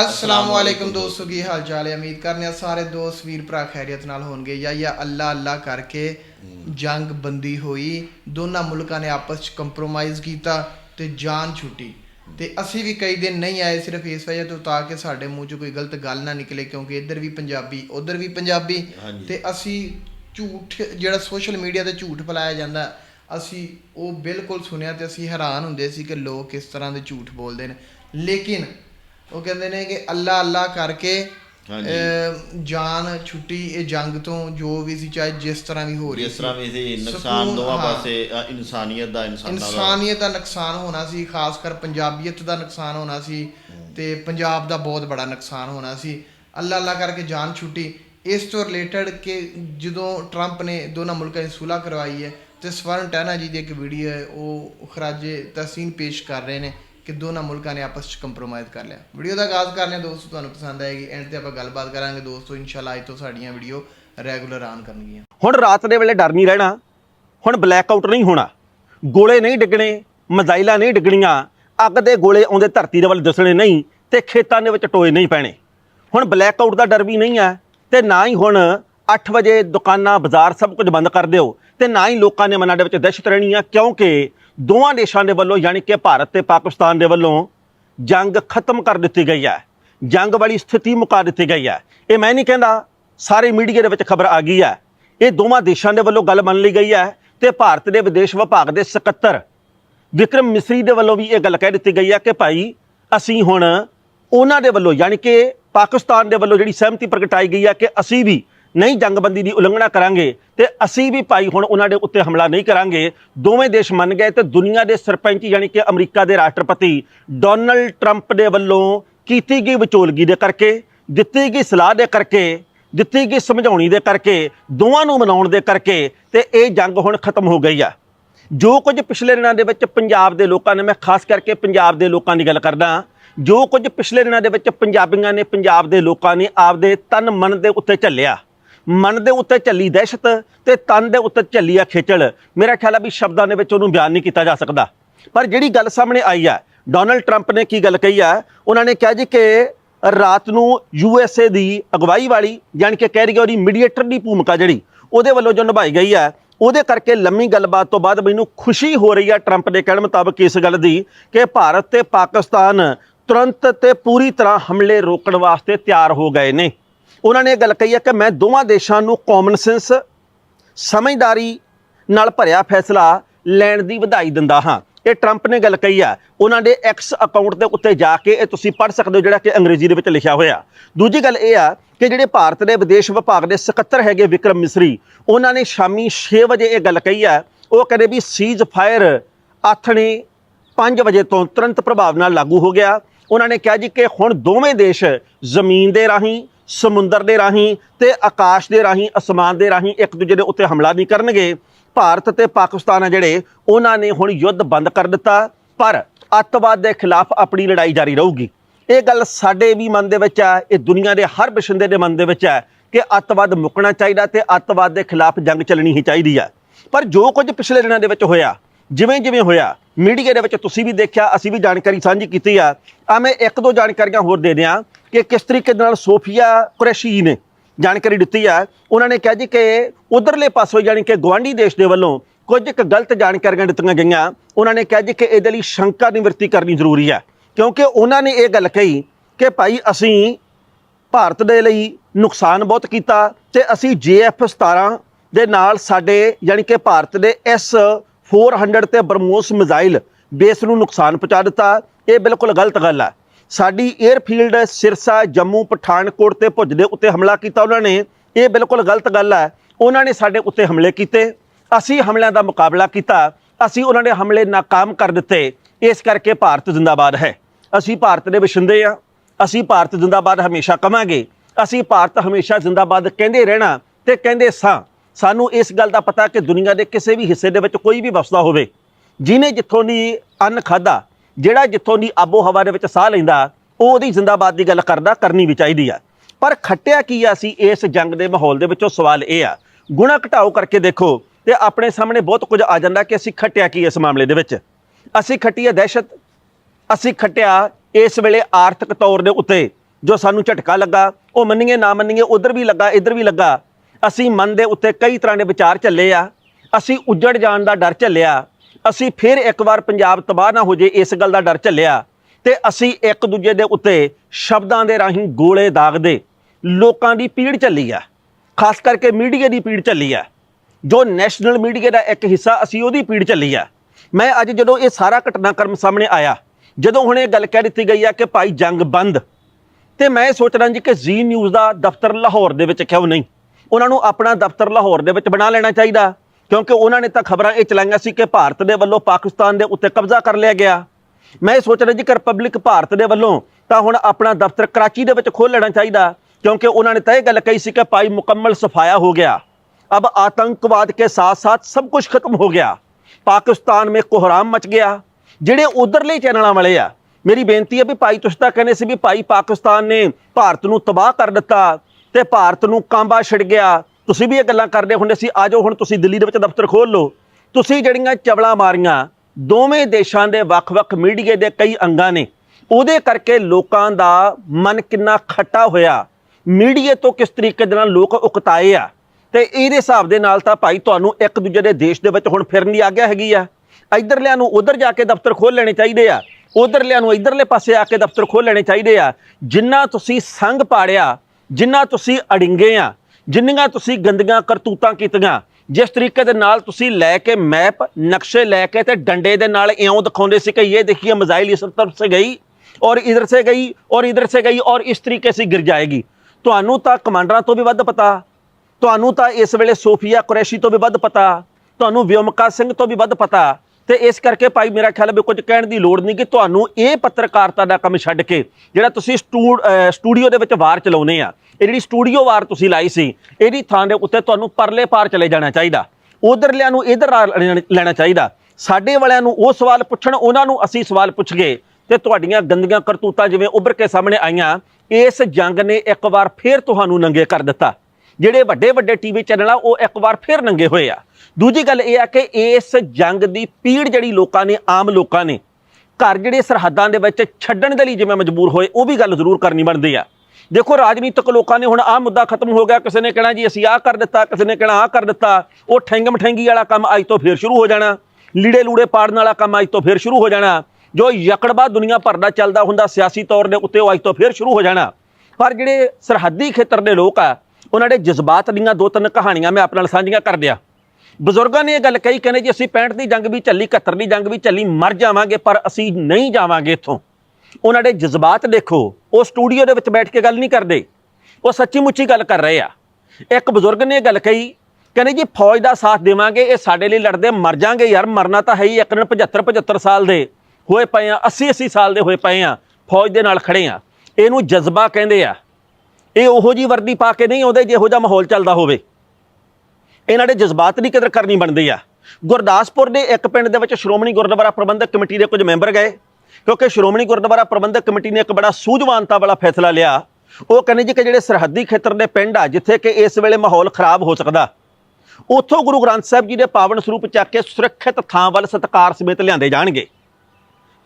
ਅਸਲਾਮ ਵਾਲੇਕੁਮ ਦੋਸਤੋ ਕੀ ਹਾਲ ਚਾਲ ਹੈ? ਉਮੀਦ ਕਰਨੇ ਆ ਸਾਰੇ ਦੋਸਤ ਵੀਰ ਭਰਾ ਖੈਰੀਅਤ ਨਾਲ ਹੋਣਗੇ। ਜਾਂ ਜਾਂ ਅੱਲਾ ਅੱਲਾ ਕਰਕੇ ਜੰਗ ਬੰਦੀ ਹੋਈ। ਦੋਨਾਂ ਮੁਲਕਾਂ ਨੇ ਆਪਸ ਚ ਕੰਪਰੋਮਾਈਜ਼ ਕੀਤਾ ਤੇ ਜਾਨ ਛੁੱਟੀ। ਤੇ ਅਸੀਂ ਵੀ ਕਈ ਦਿਨ ਨਹੀਂ ਆਏ ਸਿਰਫ ਇਸ ਵਜ੍ਹਾ ਤੋਂ ਤਾਂ ਕਿ ਸਾਡੇ ਮੂੰਹ 'ਚ ਕੋਈ ਗਲਤ ਗੱਲ ਨਾ ਨਿਕਲੇ ਕਿਉਂਕਿ ਇੱਧਰ ਵੀ ਪੰਜਾਬੀ ਉੱਧਰ ਵੀ ਪੰਜਾਬੀ। ਤੇ ਅਸੀਂ ਝੂਠ ਜਿਹੜਾ ਸੋਸ਼ਲ ਮੀਡੀਆ ਤੇ ਝੂਠ ਫੈਲਾਇਆ ਜਾਂਦਾ ਅਸੀਂ ਉਹ ਬਿਲਕੁਲ ਸੁਣਿਆ ਤੇ ਅਸੀਂ ਹੈਰਾਨ ਹੁੰਦੇ ਸੀ ਕਿ ਲੋਕ ਕਿਸ ਤਰ੍ਹਾਂ ਦੇ ਝੂਠ ਬੋਲਦੇ ਨੇ। ਲੇਕਿਨ ਉਹ ਕਹਿੰਦੇ ਨੇ ਕਿ ਅੱਲਾ ਅੱਲਾ ਕਰਕੇ ਜਾਨ ਛੁੱਟੀ ਇਹ ਜੰਗ ਤੋਂ ਜੋ ਵੀ ਸੀ ਚਾਹੇ ਜਿਸ ਤਰ੍ਹਾਂ ਵੀ ਹੋ ਰਹੀ ਜਿਸ ਤਰ੍ਹਾਂ ਵੀ ਸੀ ਨੁਕਸਾਨ ਦੋਵਾਂ। ਪਾਸੇ ਇਨਸਾਨੀਅਤ ਦਾ ਇਨਸਾਨਾਂ ਦਾ। ਇਨਸਾਨੀਅਤ ਦਾ ਨੁਕਸਾਨ ਹੋਣਾ ਸੀ ਖਾਸ ਕਰ ਪੰਜਾਬੀਅਤ ਦਾ ਨੁਕਸਾਨ ਹੋਣਾ ਸੀ ਤੇ ਪੰਜਾਬ ਦਾ ਬਹੁਤ ਬੜਾ ਨੁਕਸਾਨ ਹੋਣਾ ਸੀ। ਅੱਲਾ ਅੱਲਾ ਕਰਕੇ ਜਾਨ ਛੁੱਟੀ ਇਸ ਤੋਂ ਰਿਲੇਟਡ ਕਿ ਜਦੋਂ ਟਰੰਪ ਨੇ ਦੋਨਾਂ ਮੁਲਕਾਂ ਦੀ ਸੁਲ੍ਹਾ ਕਰਵਾਈ ਹੈ ਤੇ ਸਵਰਨ ਟੈਨਾ ਜੀ ਦੀ ਇੱਕ ਵੀਡੀਓ ਹੈ ਉਹ ਖਰਾਜੇ ਤਹਸੀਨ ਪੇਸ਼ ਕਰ ਰਹੇ ਨੇ। ਕਿ ਦੋਨਾਂ ਮੁਲਕਾਂ ਨੇ ਆਪਸ ਵਿੱਚ ਕੰਪਰੋਮਾਈਜ਼ ਕਰ ਲਿਆ। ਵੀਡੀਓ ਦਾ ਆਗਾਜ਼ ਕਰਨੇ ਆ ਦੋਸਤੋ, ਤੁਹਾਨੂੰ ਪਸੰਦ ਆਏਗੀ। ਐਂਡ ਤੇ ਆਪਾਂ ਗੱਲਬਾਤ ਕਰਾਂਗੇ, ਦੋਸਤੋ, ਇਨਸ਼ਾਅੱਲਾ ਅੱਜ ਤੋਂ ਸਾਡੀਆਂ ਵੀਡੀਓ ਰੈਗੂਲਰ ਆਨ ਕਰਨਗੀਆਂ। ਹੁਣ ਰਾਤ ਦੇ ਵੇਲੇ ਡਰ ਨਹੀਂ ਰਹਿਣਾ। ਹੁਣ ਬਲੈਕ ਆਊਟ ਨਹੀਂ ਹੋਣਾ। ਗੋਲੇ ਨਹੀਂ ਡਿੱਗਣੇ ਮਜ਼ਾਈਲਾਂ ਨਹੀਂ ਡਿੱਗਣੀਆਂ। ਅੱਗ ਦੇ ਗੋਲੇ ਆਉਂਦੇ ਧਰਤੀ ਦੇ ਵੱਲ ਦਿਸਣੇ ਨਹੀਂ ਤੇ ਖੇਤਾਂ ਦੇ ਵਿੱਚ ਟੋਏ ਨਹੀਂ ਪੈਣੇ। ਹੁਣ ਬਲੈਕ ਆਊਟ ਦਾ ਡਰ ਵੀ ਨਹੀਂ ਹੈ ਤੇ ਨਾ ਹੀ ਹੁਣ 8 ਵਜੇ ਦੁਕਾਨਾਂ, ਬਾਜ਼ਾਰ ਸਭ ਕੁਝ ਬੰਦ ਕਰ ਦਿਓ ਤੇ ਨਾ ਹੀ ਲੋਕਾਂ ਦੇ ਮਨਾਂ ਦੇ ਵਿੱਚ ਦਹਿਸ਼ਤ ਰਹਿਣੀ ਆ। ਕਿਉਂਕਿ ਦੋਵਾਂ ਦੇਸ਼ਾਂ ਦੇ ਵੱਲੋਂ ਯਾਨੀ ਕਿ ਭਾਰਤ ਤੇ ਪਾਕਿਸਤਾਨ ਦੇ ਵੱਲੋਂ ਜੰਗ ਖਤਮ ਕਰ ਦਿੱਤੀ ਗਈ ਹੈ। ਜੰਗ ਵਾਲੀ ਸਥਿਤੀ ਮੁਕਾ ਦਿੱਤੀ ਗਈ ਹੈ। ਇਹ ਮੈਂ ਨਹੀਂ ਕਹਿੰਦਾ, ਸਾਰੇ ਮੀਡੀਆ ਦੇ ਵਿੱਚ ਖਬਰ ਆ ਗਈ ਹੈ। ਇਹ ਦੋਵਾਂ ਦੇਸ਼ਾਂ ਦੇ ਵੱਲੋਂ ਗੱਲ ਮੰਨ ਲਈ ਗਈ ਹੈ ਤੇ ਭਾਰਤ ਦੇ ਵਿਦੇਸ਼ ਵਿਭਾਗ ਦੇ ਸਕੱਤਰ ਵਿਕਰਮ ਮਿਸਰੀ ਦੇ ਵੱਲੋਂ ਵੀ ਇਹ ਗੱਲ ਕਹਿ ਦਿੱਤੀ ਗਈ ਹੈ ਕਿ ਭਾਈ, ਅਸੀਂ ਹੁਣ ਉਹਨਾਂ ਦੇ ਵੱਲੋਂ ਯਾਨੀ ਕਿ ਪਾਕਿਸਤਾਨ ਦੇ ਵੱਲੋਂ ਜਿਹੜੀ ਸਹਿਮਤੀ ਪ੍ਰਗਟਾਈ ਗਈ ਹੈ ਕਿ ਅਸੀਂ ਵੀ ਨਹੀਂ ਜੰਗਬੰਦੀ ਦੀ ਉਲੰਘਣਾ ਕਰਾਂਗੇ ਤੇ ਅਸੀਂ ਵੀ ਭਾਈ ਹੁਣ ਉਹਨਾਂ ਦੇ ਉੱਤੇ ਹਮਲਾ ਨਹੀਂ ਕਰਾਂਗੇ। ਦੋਵੇਂ ਦੇਸ਼ ਮੰਨ ਗਏ ਤੇ ਦੁਨੀਆ ਦੇ ਸਰਪੰਚ ਯਾਨੀ ਕਿ ਅਮਰੀਕਾ ਦੇ ਰਾਸ਼ਟਰਪਤੀ ਡੋਨਲਡ ਟਰੰਪ ਦੇ ਵੱਲੋਂ ਕੀਤੀ ਗਈ ਵਿਚੋਲਗੀ ਦੇ ਕਰਕੇ, ਦਿੱਤੀ ਗਈ ਸਲਾਹ ਦੇ ਕਰਕੇ, ਦਿੱਤੀ ਗਈ ਸਮਝਾਉਣੀ ਦੇ ਕਰਕੇ, ਦੋਵਾਂ ਨੂੰ ਮਨਾਉਣ ਦੇ ਕਰਕੇ ਤੇ ਇਹ ਜੰਗ ਹੁਣ ਖਤਮ ਹੋ ਗਈ ਆ। ਜੋ ਕੁਝ ਪਿਛਲੇ ਦਿਨਾਂ ਦੇ ਵਿੱਚ ਪੰਜਾਬ ਦੇ ਲੋਕਾਂ ਨੇ, ਮੈਂ ਖਾਸ ਕਰਕੇ ਪੰਜਾਬ ਦੇ ਲੋਕਾਂ ਦੀ ਗੱਲ ਕਰਦਾ, ਜੋ ਕੁਝ ਪਿਛਲੇ ਦਿਨਾਂ ਦੇ ਵਿੱਚ ਪੰਜਾਬੀਆਂ ਨੇ, ਪੰਜਾਬ ਦੇ ਲੋਕਾਂ ਨੇ ਆਪਦੇ ਤਨ ਮਨ ਦੇ ਉੱਤੇ ਝੱਲਿਆ। ਮਨ ਦੇ ਉੱਤੇ ਝੱਲੀ ਦਹਿਸ਼ਤ ਤੇ ਤਨ ਦੇ ਉੱਤੇ ਝੱਲੀ ਆ ਖੇਚਲ। ਮੇਰਾ ਖਿਆਲ ਆ ਵੀ ਸ਼ਬਦਾਂ ਦੇ ਵਿੱਚ ਉਹਨੂੰ ਬਿਆਨ ਨਹੀਂ ਕੀਤਾ ਜਾ ਸਕਦਾ। ਪਰ ਜਿਹੜੀ ਗੱਲ ਸਾਹਮਣੇ ਆਈ ਆ, ਡੋਨਲਡ ਟਰੰਪ ਨੇ ਕੀ ਗੱਲ ਕਹੀ ਆ, ਉਹਨਾਂ ਨੇ ਕਿਹਾ ਜੀ ਕਿ ਰਾਤ ਨੂੰ ਯੂ ਐਸ ਏ ਦੀ ਅਗਵਾਈ ਵਾਲੀ, ਯਾਨੀ ਕਿ ਕਹਿ ਰਹੀ ਉਹਦੀ ਮੀਡੀਏਟਰ ਦੀ ਭੂਮਿਕਾ ਜਿਹੜੀ, ਉਹਦੇ ਵੱਲੋਂ ਜੋ ਨਿਭਾਈ ਗਈ ਹੈ ਉਹਦੇ ਕਰਕੇ ਲੰਮੀ ਗੱਲਬਾਤ ਤੋਂ ਬਾਅਦ ਮੈਨੂੰ ਖੁਸ਼ੀ ਹੋ ਰਹੀ ਆ ਟਰੰਪ ਦੇ ਕਹਿਣ ਮੁਤਾਬਕ ਇਸ ਗੱਲ ਦੀ ਕਿ ਭਾਰਤ ਤੇ ਪਾਕਿਸਤਾਨ ਤੁਰੰਤ ਤੇ ਪੂਰੀ ਤਰ੍ਹਾਂ ਹਮਲੇ ਰੋਕਣ ਵਾਸਤੇ ਤਿਆਰ ਹੋ ਗਏ ਨੇ। ਉਹਨਾਂ ਨੇ ਇਹ ਗੱਲ ਕਹੀ ਹੈ ਕਿ ਮੈਂ ਦੋਵਾਂ ਦੇਸ਼ਾਂ ਨੂੰ ਕਾਮਨ ਸੈਂਸ ਸਮਝਦਾਰੀ ਨਾਲ ਭਰਿਆ ਫੈਸਲਾ ਲੈਣ ਦੀ ਵਧਾਈ ਦਿੰਦਾ ਹਾਂ। ਇਹ ਟਰੰਪ ਨੇ ਗੱਲ ਕਹੀ ਆ ਉਹਨਾਂ ਦੇ ਐਕਸ ਅਕਾਊਂਟ ਦੇ ਉੱਤੇ ਜਾ ਕੇ ਇਹ ਤੁਸੀਂ ਪੜ੍ਹ ਸਕਦੇ ਹੋ ਜਿਹੜਾ ਕਿ ਅੰਗਰੇਜ਼ੀ ਦੇ ਵਿੱਚ ਲਿਖਿਆ ਹੋਇਆ। ਦੂਜੀ ਗੱਲ ਇਹ ਆ ਕਿ ਜਿਹੜੇ ਭਾਰਤ ਦੇ ਵਿਦੇਸ਼ ਵਿਭਾਗ ਦੇ ਸਕੱਤਰ ਹੈਗੇ ਵਿਕਰਮ ਮਿਸਰੀ, ਉਹਨਾਂ ਨੇ ਸ਼ਾਮੀ 6 ਵਜੇ ਇਹ ਗੱਲ ਕਹੀ ਆ ਉਹ ਕਹਿੰਦੇ ਵੀ ਸੀਜ਼ ਫਾਇਰ ਆਥਣੇ 5 ਵਜੇ ਤੋਂ ਤੁਰੰਤ ਪ੍ਰਭਾਵ ਨਾਲ ਲਾਗੂ ਹੋ ਗਿਆ। ਉਹਨਾਂ ਨੇ ਕਿਹਾ ਜੀ ਕਿ ਹੁਣ ਦੋਵੇਂ ਦੇਸ਼ ਜ਼ਮੀਨ ਦੇ ਰਾਹੀਂ ਸਮੁੰਦਰ ਦੇ ਰਾਹੀਂ ਤੇ ਆਕਾਸ਼ ਦੇ ਰਾਹੀਂ, ਅਸਮਾਨ ਦੇ ਰਾਹੀਂ ਇੱਕ ਦੂਜੇ ਦੇ ਉੱਤੇ ਹਮਲਾ ਨਹੀਂ ਕਰਨਗੇ। ਭਾਰਤ ਤੇ ਪਾਕਿਸਤਾਨ ਆ ਜਿਹੜੇ, ਉਹਨਾਂ ਨੇ ਹੁਣ ਯੁੱਧ ਬੰਦ ਕਰ ਦਿੱਤਾ, ਪਰ ਅੱਤਵਾਦ ਦੇ ਖਿਲਾਫ ਆਪਣੀ ਲੜਾਈ ਜਾਰੀ ਰਹੂਗੀ। ਇਹ ਗੱਲ ਸਾਡੇ ਵੀ ਮਨ ਦੇ ਵਿੱਚ ਹੈ ਇਹ ਦੁਨੀਆ ਦੇ ਹਰ ਬਸ਼ਿੰਦੇ ਦੇ ਮਨ ਦੇ ਵਿੱਚ ਹੈ ਕਿ ਅੱਤਵਾਦ ਮੁੱਕਣਾ ਚਾਹੀਦਾ ਤੇ ਅੱਤਵਾਦ ਦੇ ਖਿਲਾਫ ਜੰਗ ਚੱਲਣੀ ਹੀ ਚਾਹੀਦੀ ਹੈ ਪਰ ਜੋ ਕੁਝ ਪਿਛਲੇ ਦਿਨਾਂ ਦੇ ਵਿੱਚ ਹੋਇਆ ਜਿਵੇਂ ਜਿਵੇਂ ਹੋਇਆ, ਮੀਡੀਆ ਦੇ ਵਿੱਚ ਤੁਸੀਂ ਵੀ ਦੇਖਿਆ, ਅਸੀਂ ਵੀ ਜਾਣਕਾਰੀ ਸਾਂਝੀ ਕੀਤੀ ਆ। ਆ ਮੈਂ ਇੱਕ ਦੋ ਜਾਣਕਾਰੀਆਂ ਹੋਰ ਦੇ ਦਿਆਂ ਕਿ ਕਿਸ ਤਰੀਕੇ ਦੇ ਨਾਲ ਸੋਫੀਆ ਕੁਰੈਸ਼ੀ ਨੇ ਜਾਣਕਾਰੀ ਦਿੱਤੀ ਆ। ਉਹਨਾਂ ਨੇ ਕਿਹਾ ਜੀ ਕਿ ਉਧਰਲੇ ਪਾਸੋਂ ਯਾਨੀ ਕਿ ਗਵਾਂਢੀ ਦੇਸ਼ ਦੇ ਵੱਲੋਂ ਕੁਝ ਇੱਕ ਗਲਤ ਜਾਣਕਾਰੀਆਂ ਦਿੱਤੀਆਂ ਗਈਆਂ। ਉਹਨਾਂ ਨੇ ਕਿਹਾ ਜੀ ਕਿ ਇਹਦੇ ਲਈ ਸ਼ੰਕਾ ਨਿਵਰਤੀ ਕਰਨੀ ਜ਼ਰੂਰੀ ਹੈ ਕਿਉਂਕਿ ਉਹਨਾਂ ਨੇ ਇਹ ਗੱਲ ਕਹੀ ਕਿ ਭਾਈ ਅਸੀਂ ਭਾਰਤ ਦੇ ਲਈ ਨੁਕਸਾਨ ਬਹੁਤ ਕੀਤਾ ਤੇ ਅਸੀਂ JF 17 ਦੇ ਨਾਲ ਸਾਡੇ ਯਾਨੀ ਕਿ ਭਾਰਤ ਦੇ ਇਸ 400 ਤੇ ਬਰਮੋਸ ਮਿਜ਼ਾਈਲ ਬੇਸ ਨੂੰ ਨੁਕਸਾਨ ਪਹੁੰਚਾ ਦਿੱਤਾ। ਇਹ ਬਿਲਕੁਲ ਗਲਤ ਗੱਲ ਹੈ ਸਾਡੀ 에ਅਰਫੀਲਡ ਸਿਰਸਾ, ਜੰਮੂ, ਪਠਾਨਕੋਟ ਤੇ ਭੁੱਜ ਦੇ ਉੱਤੇ ਹਮਲਾ ਕੀਤਾ ਉਹਨਾਂ ਨੇ। ਇਹ ਬਿਲਕੁਲ ਗਲਤ ਗੱਲ ਹੈ ਉਹਨਾਂ ਨੇ ਸਾਡੇ ਉੱਤੇ ਹਮਲੇ ਕੀਤੇ। ਅਸੀਂ ਹਮਲਿਆਂ ਦਾ ਮੁਕਾਬਲਾ ਕੀਤਾ। ਅਸੀਂ ਉਹਨਾਂ ਦੇ ਹਮਲੇ ਨਾਕਾਮ ਕਰ ਦਿੱਤੇ। ਇਸ ਕਰਕੇ ਭਾਰਤ ਜ਼ਿੰਦਾਬਾਦ ਹੈ। ਅਸੀਂ ਭਾਰਤ ਦੇ ਵਸਿੰਦੇ ਆ ਅਸੀਂ ਭਾਰਤ ਜ਼ਿੰਦਾਬਾਦ ਹਮੇਸ਼ਾ ਕਵਾਂਗੇ। ਅਸੀਂ ਭਾਰਤ ਹਮੇਸ਼ਾ ਜ਼ਿੰਦਾਬਾਦ ਕਹਿੰਦੇ ਰਹਿਣਾ ਤੇ ਕਹਿੰਦੇ ਸਾਂ। ਸਾਨੂੰ ਇਸ ਗੱਲ ਦਾ ਪਤਾ ਕਿ ਦੁਨੀਆ ਦੇ ਕਿਸੇ ਵੀ ਹਿੱਸੇ ਦੇ ਵਿੱਚ ਕੋਈ ਵੀ ਵਸਦਾ ਹੋਵੇ ਜਿਨੇ ਜਿੱਥੋਂ ਦੀ ਅੰਨ ਖਾਦਾ ਜਿਹੜਾ ਜਿੱਥੋਂ ਦੀ ਆਬੋ ਹਵਾ ਦੇ ਵਿੱਚ ਸਾਹ ਲੈਂਦਾ, ਉਹ ਉਹਦੀ ਜ਼ਿੰਦਾਬਾਦ ਦੀ ਗੱਲ ਕਰਦਾ, ਕਰਨੀ ਵੀ ਚਾਹੀਦੀ ਆ। ਪਰ ਖੱਟਿਆ ਕੀ ਆ ਸੀ ਇਸ ਜੰਗ ਦੇ ਮਾਹੌਲ ਦੇ ਵਿੱਚੋਂ? ਸਵਾਲ ਇਹ ਆ। ਗੁਣਾ ਘਟਾਓ ਕਰਕੇ ਦੇਖੋ ਤੇ ਆਪਣੇ ਸਾਹਮਣੇ ਬਹੁਤ ਕੁਝ ਆ ਜਾਂਦਾ ਕਿ ਅਸੀਂ ਖੱਟਿਆ ਕੀ ਇਸ ਮਾਮਲੇ ਦੇ ਵਿੱਚ? ਅਸੀਂ ਖੱਟੀ ਹੈ ਦਹਿਸ਼ਤ, ਅਸੀਂ ਖੱਟਿਆ ਇਸ ਵੇਲੇ ਆਰਥਿਕ ਤੌਰ ਦੇ ਉੱਤੇ ਜੋ ਸਾਨੂੰ ਝਟਕਾ ਲੱਗਾ, ਉਹ ਮੰਨੀਏ ਨਾ ਮੰਨੀਏ, ਉਧਰ ਵੀ ਲੱਗਾ, ਇੱਧਰ ਵੀ ਲੱਗਾ। ਅਸੀਂ ਮਨ ਦੇ ਉੱਤੇ ਕਈ ਤਰ੍ਹਾਂ ਦੇ ਵਿਚਾਰ ਚੱਲੇ ਆ, ਅਸੀਂ ਉੱਜੜ ਜਾਣ ਦਾ ਡਰ ਚੱਲਿਆ, ਅਸੀਂ ਫਿਰ ਇੱਕ ਵਾਰ ਪੰਜਾਬ ਤਬਾਹ ਨਾ ਹੋ ਜੇ ਇਸ ਗੱਲ ਦਾ ਡਰ ਚੱਲਿਆ ਤੇ ਅਸੀਂ ਇੱਕ ਦੂਜੇ ਦੇ ਉੱਤੇ ਸ਼ਬਦਾਂ ਦੇ ਰਾਹੀਂ ਗੋਲੇ ਦਾਗਦੇ, ਲੋਕਾਂ ਦੀ ਪੀੜ ਚੱਲੀ ਆ, ਖਾਸ ਕਰਕੇ ਮੀਡੀਆ ਦੀ ਪੀੜ ਚੱਲੀ ਆ, ਜੋ ਨੈਸ਼ਨਲ ਮੀਡੀਆ ਦਾ ਇੱਕ ਹਿੱਸਾ ਅਸੀਂ ਉਹਦੀ ਪੀੜ ਚੱਲੀ ਆ। ਮੈਂ ਅੱਜ ਜਦੋਂ ਇਹ ਸਾਰਾ ਘਟਨਾਕ੍ਰਮ ਸਾਹਮਣੇ ਆਇਆ, ਜਦੋਂ ਹੁਣ ਇਹ ਗੱਲ ਕਹਿ ਦਿੱਤੀ ਗਈ ਆ ਕਿ ਭਾਈ ਜੰਗ ਬੰਦ, ਤੇ ਮੈਂ ਇਹ ਸੋਚ ਰਿਹਾ ਜੀ ਕਿ ਜ਼ੀ ਨਿਊਜ਼ ਦਾ ਦਫ਼ਤਰ ਲਾਹੌਰ ਦੇ ਵਿੱਚ ਕਿਉਂ ਨਹੀਂ? ਉਹਨਾਂ ਨੂੰ ਆਪਣਾ ਦਫ਼ਤਰ ਲਾਹੌਰ ਦੇ ਵਿੱਚ ਬਣਾ ਲੈਣਾ ਚਾਹੀਦਾ ਕਿਉਂਕਿ ਉਹਨਾਂ ਨੇ ਤਾਂ ਖਬਰਾਂ ਇਹ ਚਲਾਈਆਂ ਸੀ ਕਿ ਭਾਰਤ ਦੇ ਵੱਲੋਂ ਪਾਕਿਸਤਾਨ ਦੇ ਉੱਤੇ ਕਬਜ਼ਾ ਕਰ ਲਿਆ ਗਿਆ ਮੈਂ ਇਹ ਸੋਚ ਰਿਹਾ ਜੀ ਕਿ ਰਿਪਬਲਿਕ ਭਾਰਤ ਦੇ ਵੱਲੋਂ ਤਾਂ ਹੁਣ ਆਪਣਾ ਦਫ਼ਤਰ ਕਰਾਚੀ ਦੇ ਵਿੱਚ ਖੋਲ੍ਹ ਲੈਣਾ ਚਾਹੀਦਾ ਕਿਉਂਕਿ ਉਹਨਾਂ ਨੇ ਤਾਂ ਇਹ ਗੱਲ ਕਹੀ ਸੀ ਕਿ ਭਾਈ ਮੁਕੰਮਲ ਸਫਾਇਆ ਹੋ ਗਿਆ अब आतंकवाद के साथ साथ सब कुछ खत्म हो गया ਪਾਕਿਸਤਾਨ में कोहराम मच गया ਜਿਹੜੇ ਉਧਰਲੇ ਚੈਨਲਾਂ ਵਾਲੇ ਆ ਮੇਰੀ ਬੇਨਤੀ ਹੈ ਵੀ ਭਾਈ ਤੁਸੀਂ ਤਾਂ ਕਹਿੰਦੇ ਸੀ ਵੀ ਭਾਈ ਪਾਕਿਸਤਾਨ ਨੇ ਭਾਰਤ ਨੂੰ ਤਬਾਹ ਕਰ ਦਿੱਤਾ ਤੇ ਭਾਰਤ ਨੂੰ ਕਾਂਬਾ ਛਿੜ ਗਿਆ। ਤੁਸੀਂ ਵੀ ਇਹ ਗੱਲਾਂ ਕਰਦੇ ਹੁੰਦੇ ਸੀ ਆਜੋ ਹੁਣ ਤੁਸੀਂ ਦਿੱਲੀ ਦੇ ਵਿੱਚ ਦਫ਼ਤਰ ਖੋਲ ਲਓ। ਤੁਸੀਂ ਜਿਹੜੀਆਂ ਚਵਲਾ ਮਾਰੀਆਂ, ਦੋਵੇਂ ਦੇਸ਼ਾਂ ਦੇ ਵੱਖ-ਵੱਖ ਮੀਡੀਆ ਦੇ ਕਈ ਅੰਗਾਂ ਨੇ। ਉਹਦੇ ਕਰਕੇ ਲੋਕਾਂ ਦਾ ਮਨ ਕਿੰਨਾ ਖੱਟਾ ਹੋਇਆ। ਮੀਡੀਆ ਤੋਂ ਕਿਸ ਤਰੀਕੇ ਦੇ ਨਾਲ ਲੋਕ ਉਕਤਾਏ ਆ। ਤੇ ਇਹਦੇ ਹਿਸਾਬ ਦੇ ਨਾਲ ਤਾਂ ਭਾਈ ਤੁਹਾਨੂੰ ਇੱਕ ਦੂਜੇ ਦੇ ਦੇਸ਼ ਦੇ ਵਿੱਚ ਹੁਣ ਫਿਰਨ ਦੀ ਆਗਿਆ ਹੈਗੀ ਆ। ਇਧਰਲਿਆਂ ਨੂੰ ਉਧਰ ਜਾ ਕੇ ਦਫ਼ਤਰ ਖੋਲ ਲੈਣੇ ਚਾਹੀਦੇ ਆ। ਉਧਰਲਿਆਂ ਨੂੰ ਇਧਰਲੇ ਪਾਸੇ ਆ ਕੇ ਦਫ਼ਤਰ ਖੋਲ ਲੈਣੇ ਚਾਹੀਦੇ ਆ। ਜਿੰਨਾ ਤੁਸੀਂ ਸੰਗ ਪਾੜਿਆ ਜਿੰਨਾ ਤੁਸੀਂ ਅੜਿੰਗੇ ਆ, ਜਿੰਨੀਆਂ ਤੁਸੀਂ ਗੰਦੀਆਂ ਕਰਤੂਤਾਂ ਕੀਤੀਆਂ, ਜਿਸ ਤਰੀਕੇ ਦੇ ਨਾਲ ਤੁਸੀਂ ਲੈ ਕੇ ਮੈਪ, ਨਕਸ਼ੇ ਲੈ ਕੇ ਤੇ ਡੰਡੇ ਦੇ ਨਾਲ ਇਉਂ ਦਿਖਾਉਂਦੇ ਸੀ ਕਿ ਇਹ ਦੇਖੀਏ ਮਿਜ਼ਾਈਲ ਇਸ ਤਰਫ ਸੇ ਗਈ ਔਰ ਇਧਰ ਸੇ ਗਈ ਔਰ ਇਧਰ ਸੇ ਗਈ ਔਰ ਇਸ ਤਰੀਕੇ ਸੇ ਗਿਰ ਜਾਏਗੀ। ਤੁਹਾਨੂੰ ਤਾਂ ਕਮਾਂਡਰਾਂ ਤੋਂ ਵੀ ਵੱਧ ਪਤਾ, ਤੁਹਾਨੂੰ ਤਾਂ ਇਸ ਵੇਲੇ ਸੋਫੀਆ ਕੁਰੈਸ਼ੀ ਤੋਂ ਵੀ ਵੱਧ ਪਤਾ, ਤੁਹਾਨੂੰ ਵਿਯਮਕਾ ਸਿੰਘ ਤੋਂ ਵੀ ਵੱਧ ਪਤਾ ਤੇ ਇਸ ਕਰਕੇ ਭਾਈ ਮੇਰਾ ਖਿਆਲ ਵੀ ਕੁਝ ਕਹਿਣ ਦੀ ਲੋੜ ਨਹੀਂ ਕਿ ਤੁਹਾਨੂੰ ਇਹ ਪੱਤਰਕਾਰਤਾ ਦਾ ਕੰਮ ਛੱਡ ਕੇ ਜਿਹੜਾ ਤੁਸੀਂ ਸਟੂ- ਸਟੂਡੀਓ ਦੇ ਵਿੱਚ ਵਾਰ ਚਲਾਉਨੇ ਆ, ਇਹ ਜਿਹੜੀ ਸਟੂਡੀਓ ਵਾਰ ਤੁਸੀਂ ਲਾਈ ਸੀ, ਇਹਦੀ ਥਾਂ ਦੇ ਉੱਤੇ ਤੁਹਾਨੂੰ ਪਰਲੇ ਪਾਰ ਚਲੇ ਜਾਣਾ ਚਾਹੀਦਾ। ਉਧਰਲਿਆਂ ਨੂੰ ਇਧਰ ਲੈਣਾ ਚਾਹੀਦਾ। ਸਾਡੇ ਵਾਲਿਆਂ ਨੂੰ ਉਹ ਸਵਾਲ ਪੁੱਛਣ, ਉਹਨਾਂ ਨੂੰ ਅਸੀਂ ਸਵਾਲ ਪੁੱਛ ਗਏ ਤੇ ਤੁਹਾਡੀਆਂ ਗੰਦੀਆਂ ਕਰਤੂਤਾਂ ਜਿਵੇਂ ਉੱਭਰ ਕੇ ਸਾਹਮਣੇ ਆਈਆਂ, ਇਸ ਜੰਗ ਨੇ ਇੱਕ ਵਾਰ ਫੇਰ ਤੁਹਾਨੂੰ ਨੰਗੇ ਕਰ ਦਿੱਤਾ। ਜਿਹੜੇ ਵੱਡੇ ਵੱਡੇ ਟੀਵੀ ਚੈਨਲ ਆ, ਉਹ ਇੱਕ ਵਾਰ ਫਿਰ ਨੰਗੇ ਹੋਏ ਆ। ਦੂਜੀ ਗੱਲ ਇਹ ਆ ਕਿ ਇਸ ਜੰਗ ਦੀ ਪੀੜ ਜਿਹੜੀ ਲੋਕਾਂ ਨੇ, ਆਮ ਲੋਕਾਂ ਨੇ, ਘਰ ਜਿਹੜੇ ਸਰਹੱਦਾਂ ਦੇ ਵਿੱਚ ਛੱਡਣ ਦੇ ਲਈ ਜਿਵੇਂ ਮਜਬੂਰ ਹੋਏ, ਉਹ ਵੀ ਗੱਲ ਜ਼ਰੂਰ ਕਰਨੀ ਬਣਦੀ ਆ। ਦੇਖੋ, ਰਾਜਨੀਤਿਕ ਲੋਕਾਂ ਨੇ ਹੁਣ ਆਹ ਮੁੱਦਾ ਖਤਮ ਹੋ ਗਿਆ। ਕਿਸੇ ਨੇ ਕਹਿਣਾ ਜੀ, ਅਸੀਂ ਆਹ ਕਰ ਦਿੱਤਾ, ਕਿਸੇ ਨੇ ਕਹਿਣਾ ਆਹ ਕਰ ਦਿੱਤਾ। ਉਹ ਠੈਂਗ ਮਠੈਂਗੀ ਵਾਲਾ ਕੰਮ ਅੱਜ ਤੋਂ ਫੇਰ ਸ਼ੁਰੂ ਹੋ ਜਾਣਾ। ਲੀੜੇ ਲੂੜੇ ਪਾੜਨ ਵਾਲਾ ਕੰਮ ਅੱਜ ਤੋਂ ਫੇਰ ਸ਼ੁਰੂ ਹੋ ਜਾਣਾ। ਜੋ ਯਕੜਬਾ ਦੁਨੀਆ ਭਰ ਦਾ ਚੱਲਦਾ ਹੁੰਦਾ, ਸਿਆਸੀ ਤੌਰ ਦੇ ਉੱਤੇ ਉਹ ਅੱਜ ਤੋਂ ਫੇਰ ਸ਼ੁਰੂ ਹੋ ਜਾਣਾ। ਪਰ ਜਿਹੜੇ ਸਰਹੱਦੀ ਖੇਤਰ ਦੇ ਲੋਕ ਆ ਉਹਨਾਂ ਦੇ ਜਜ਼ਬਾਤ ਦੀਆਂ ਦੋ ਤਿੰਨ ਕਹਾਣੀਆਂ ਮੈਂ ਆਪਣੇ ਨਾਲ ਸਾਂਝੀਆਂ ਕਰ ਦਿਆਂ। ਬਜ਼ੁਰਗਾਂ ਨੇ ਇਹ ਗੱਲ ਕਹੀ, ਕਹਿੰਦੇ ਜੀ, ਅਸੀਂ 65 ਦੀ ਜੰਗ ਵੀ ਚੱਲੀ 71 ਦੀ ਜੰਗ ਵੀ ਚੱਲੀ ਮਰ ਜਾਵਾਂਗੇ, ਪਰ ਅਸੀਂ ਨਹੀਂ ਜਾਵਾਂਗੇ ਇੱਥੋਂ। ਉਹਨਾਂ ਦੇ ਜਜ਼ਬਾਤ ਦੇਖੋ, ਉਹ ਸਟੂਡੀਓ ਦੇ ਵਿੱਚ ਬੈਠ ਕੇ ਗੱਲ ਨਹੀਂ ਕਰਦੇ। ਉਹ ਸੱਚੀ ਮੁੱਚੀ ਗੱਲ ਕਰ ਰਹੇ ਆ। ਇੱਕ ਬਜ਼ੁਰਗ ਨੇ ਇਹ ਗੱਲ ਕਹੀ, ਕਹਿੰਦੇ ਜੀ, ਫੌਜ ਦਾ ਸਾਥ ਦੇਵਾਂਗੇ, ਇਹ ਸਾਡੇ ਲਈ ਲੜਦੇ, ਮਰ ਜਾਾਂਗੇ ਯਾਰ, ਮਰਨਾ ਤਾਂ ਹੈ ਹੀ, ਇੱਕ ਦਿਨ 75 75 ਸਾਲ ਦੇ ਹੋਏ ਪਏ ਆ 80 80 ਸਾਲ ਦੇ ਹੋਏ ਪਏ ਆ, ਫੌਜ ਦੇ ਨਾਲ ਖੜੇ ਆ। ਇਹਨੂੰ ਜਜ਼ਬਾ ਕਹਿੰਦੇ ਆ। ਇਹ ਉਹੋ ਜੀ ਵਰਦੀ ਪਾ ਕੇ ਨਹੀਂ ਆਉਂਦੇ ਜਿਹੋ ਜਿਹਾ ਮਾਹੌਲ ਚੱਲਦਾ ਹੋਵੇ। ਇਹਨਾਂ ਦੇ ਜਜ਼ਬਾਤ ਦੀ ਕਦਰ ਕਰਨੀ ਬਣਦੀ ਆ। ਗੁਰਦਾਸਪੁਰ ਦੇ ਇੱਕ ਪਿੰਡ ਦੇ ਵਿੱਚ ਸ਼੍ਰੋਮਣੀ ਗੁਰਦੁਆਰਾ ਪ੍ਰਬੰਧਕ ਕਮੇਟੀ ਦੇ ਕੁਝ ਮੈਂਬਰ ਗਏ, ਕਿਉਂਕਿ ਸ਼੍ਰੋਮਣੀ ਗੁਰਦੁਆਰਾ ਪ੍ਰਬੰਧਕ ਕਮੇਟੀ ਨੇ ਇੱਕ ਬੜਾ ਸੂਝਵਾਨਤਾ ਵਾਲਾ ਫੈਸਲਾ ਲਿਆ। ਉਹ ਕਹਿੰਦੇ ਜੀ ਕਿ ਜਿਹੜੇ ਸਰਹੱਦੀ ਖੇਤਰ ਦੇ ਪਿੰਡ ਆ, ਜਿੱਥੇ ਕਿ ਇਸ ਵੇਲੇ ਮਾਹੌਲ ਖਰਾਬ ਹੋ ਸਕਦਾ। ਉੱਥੋਂ ਗੁਰੂ ਗ੍ਰੰਥ ਸਾਹਿਬ ਜੀ ਦੇ ਪਾਵਨ ਸਰੂਪ ਚੱਕ ਕੇ ਸੁਰੱਖਿਅਤ ਥਾਂ ਵੱਲ ਸਤਕਾਰ ਸਮੇਤ ਲਿਆਂਦੇ ਜਾਣਗੇ।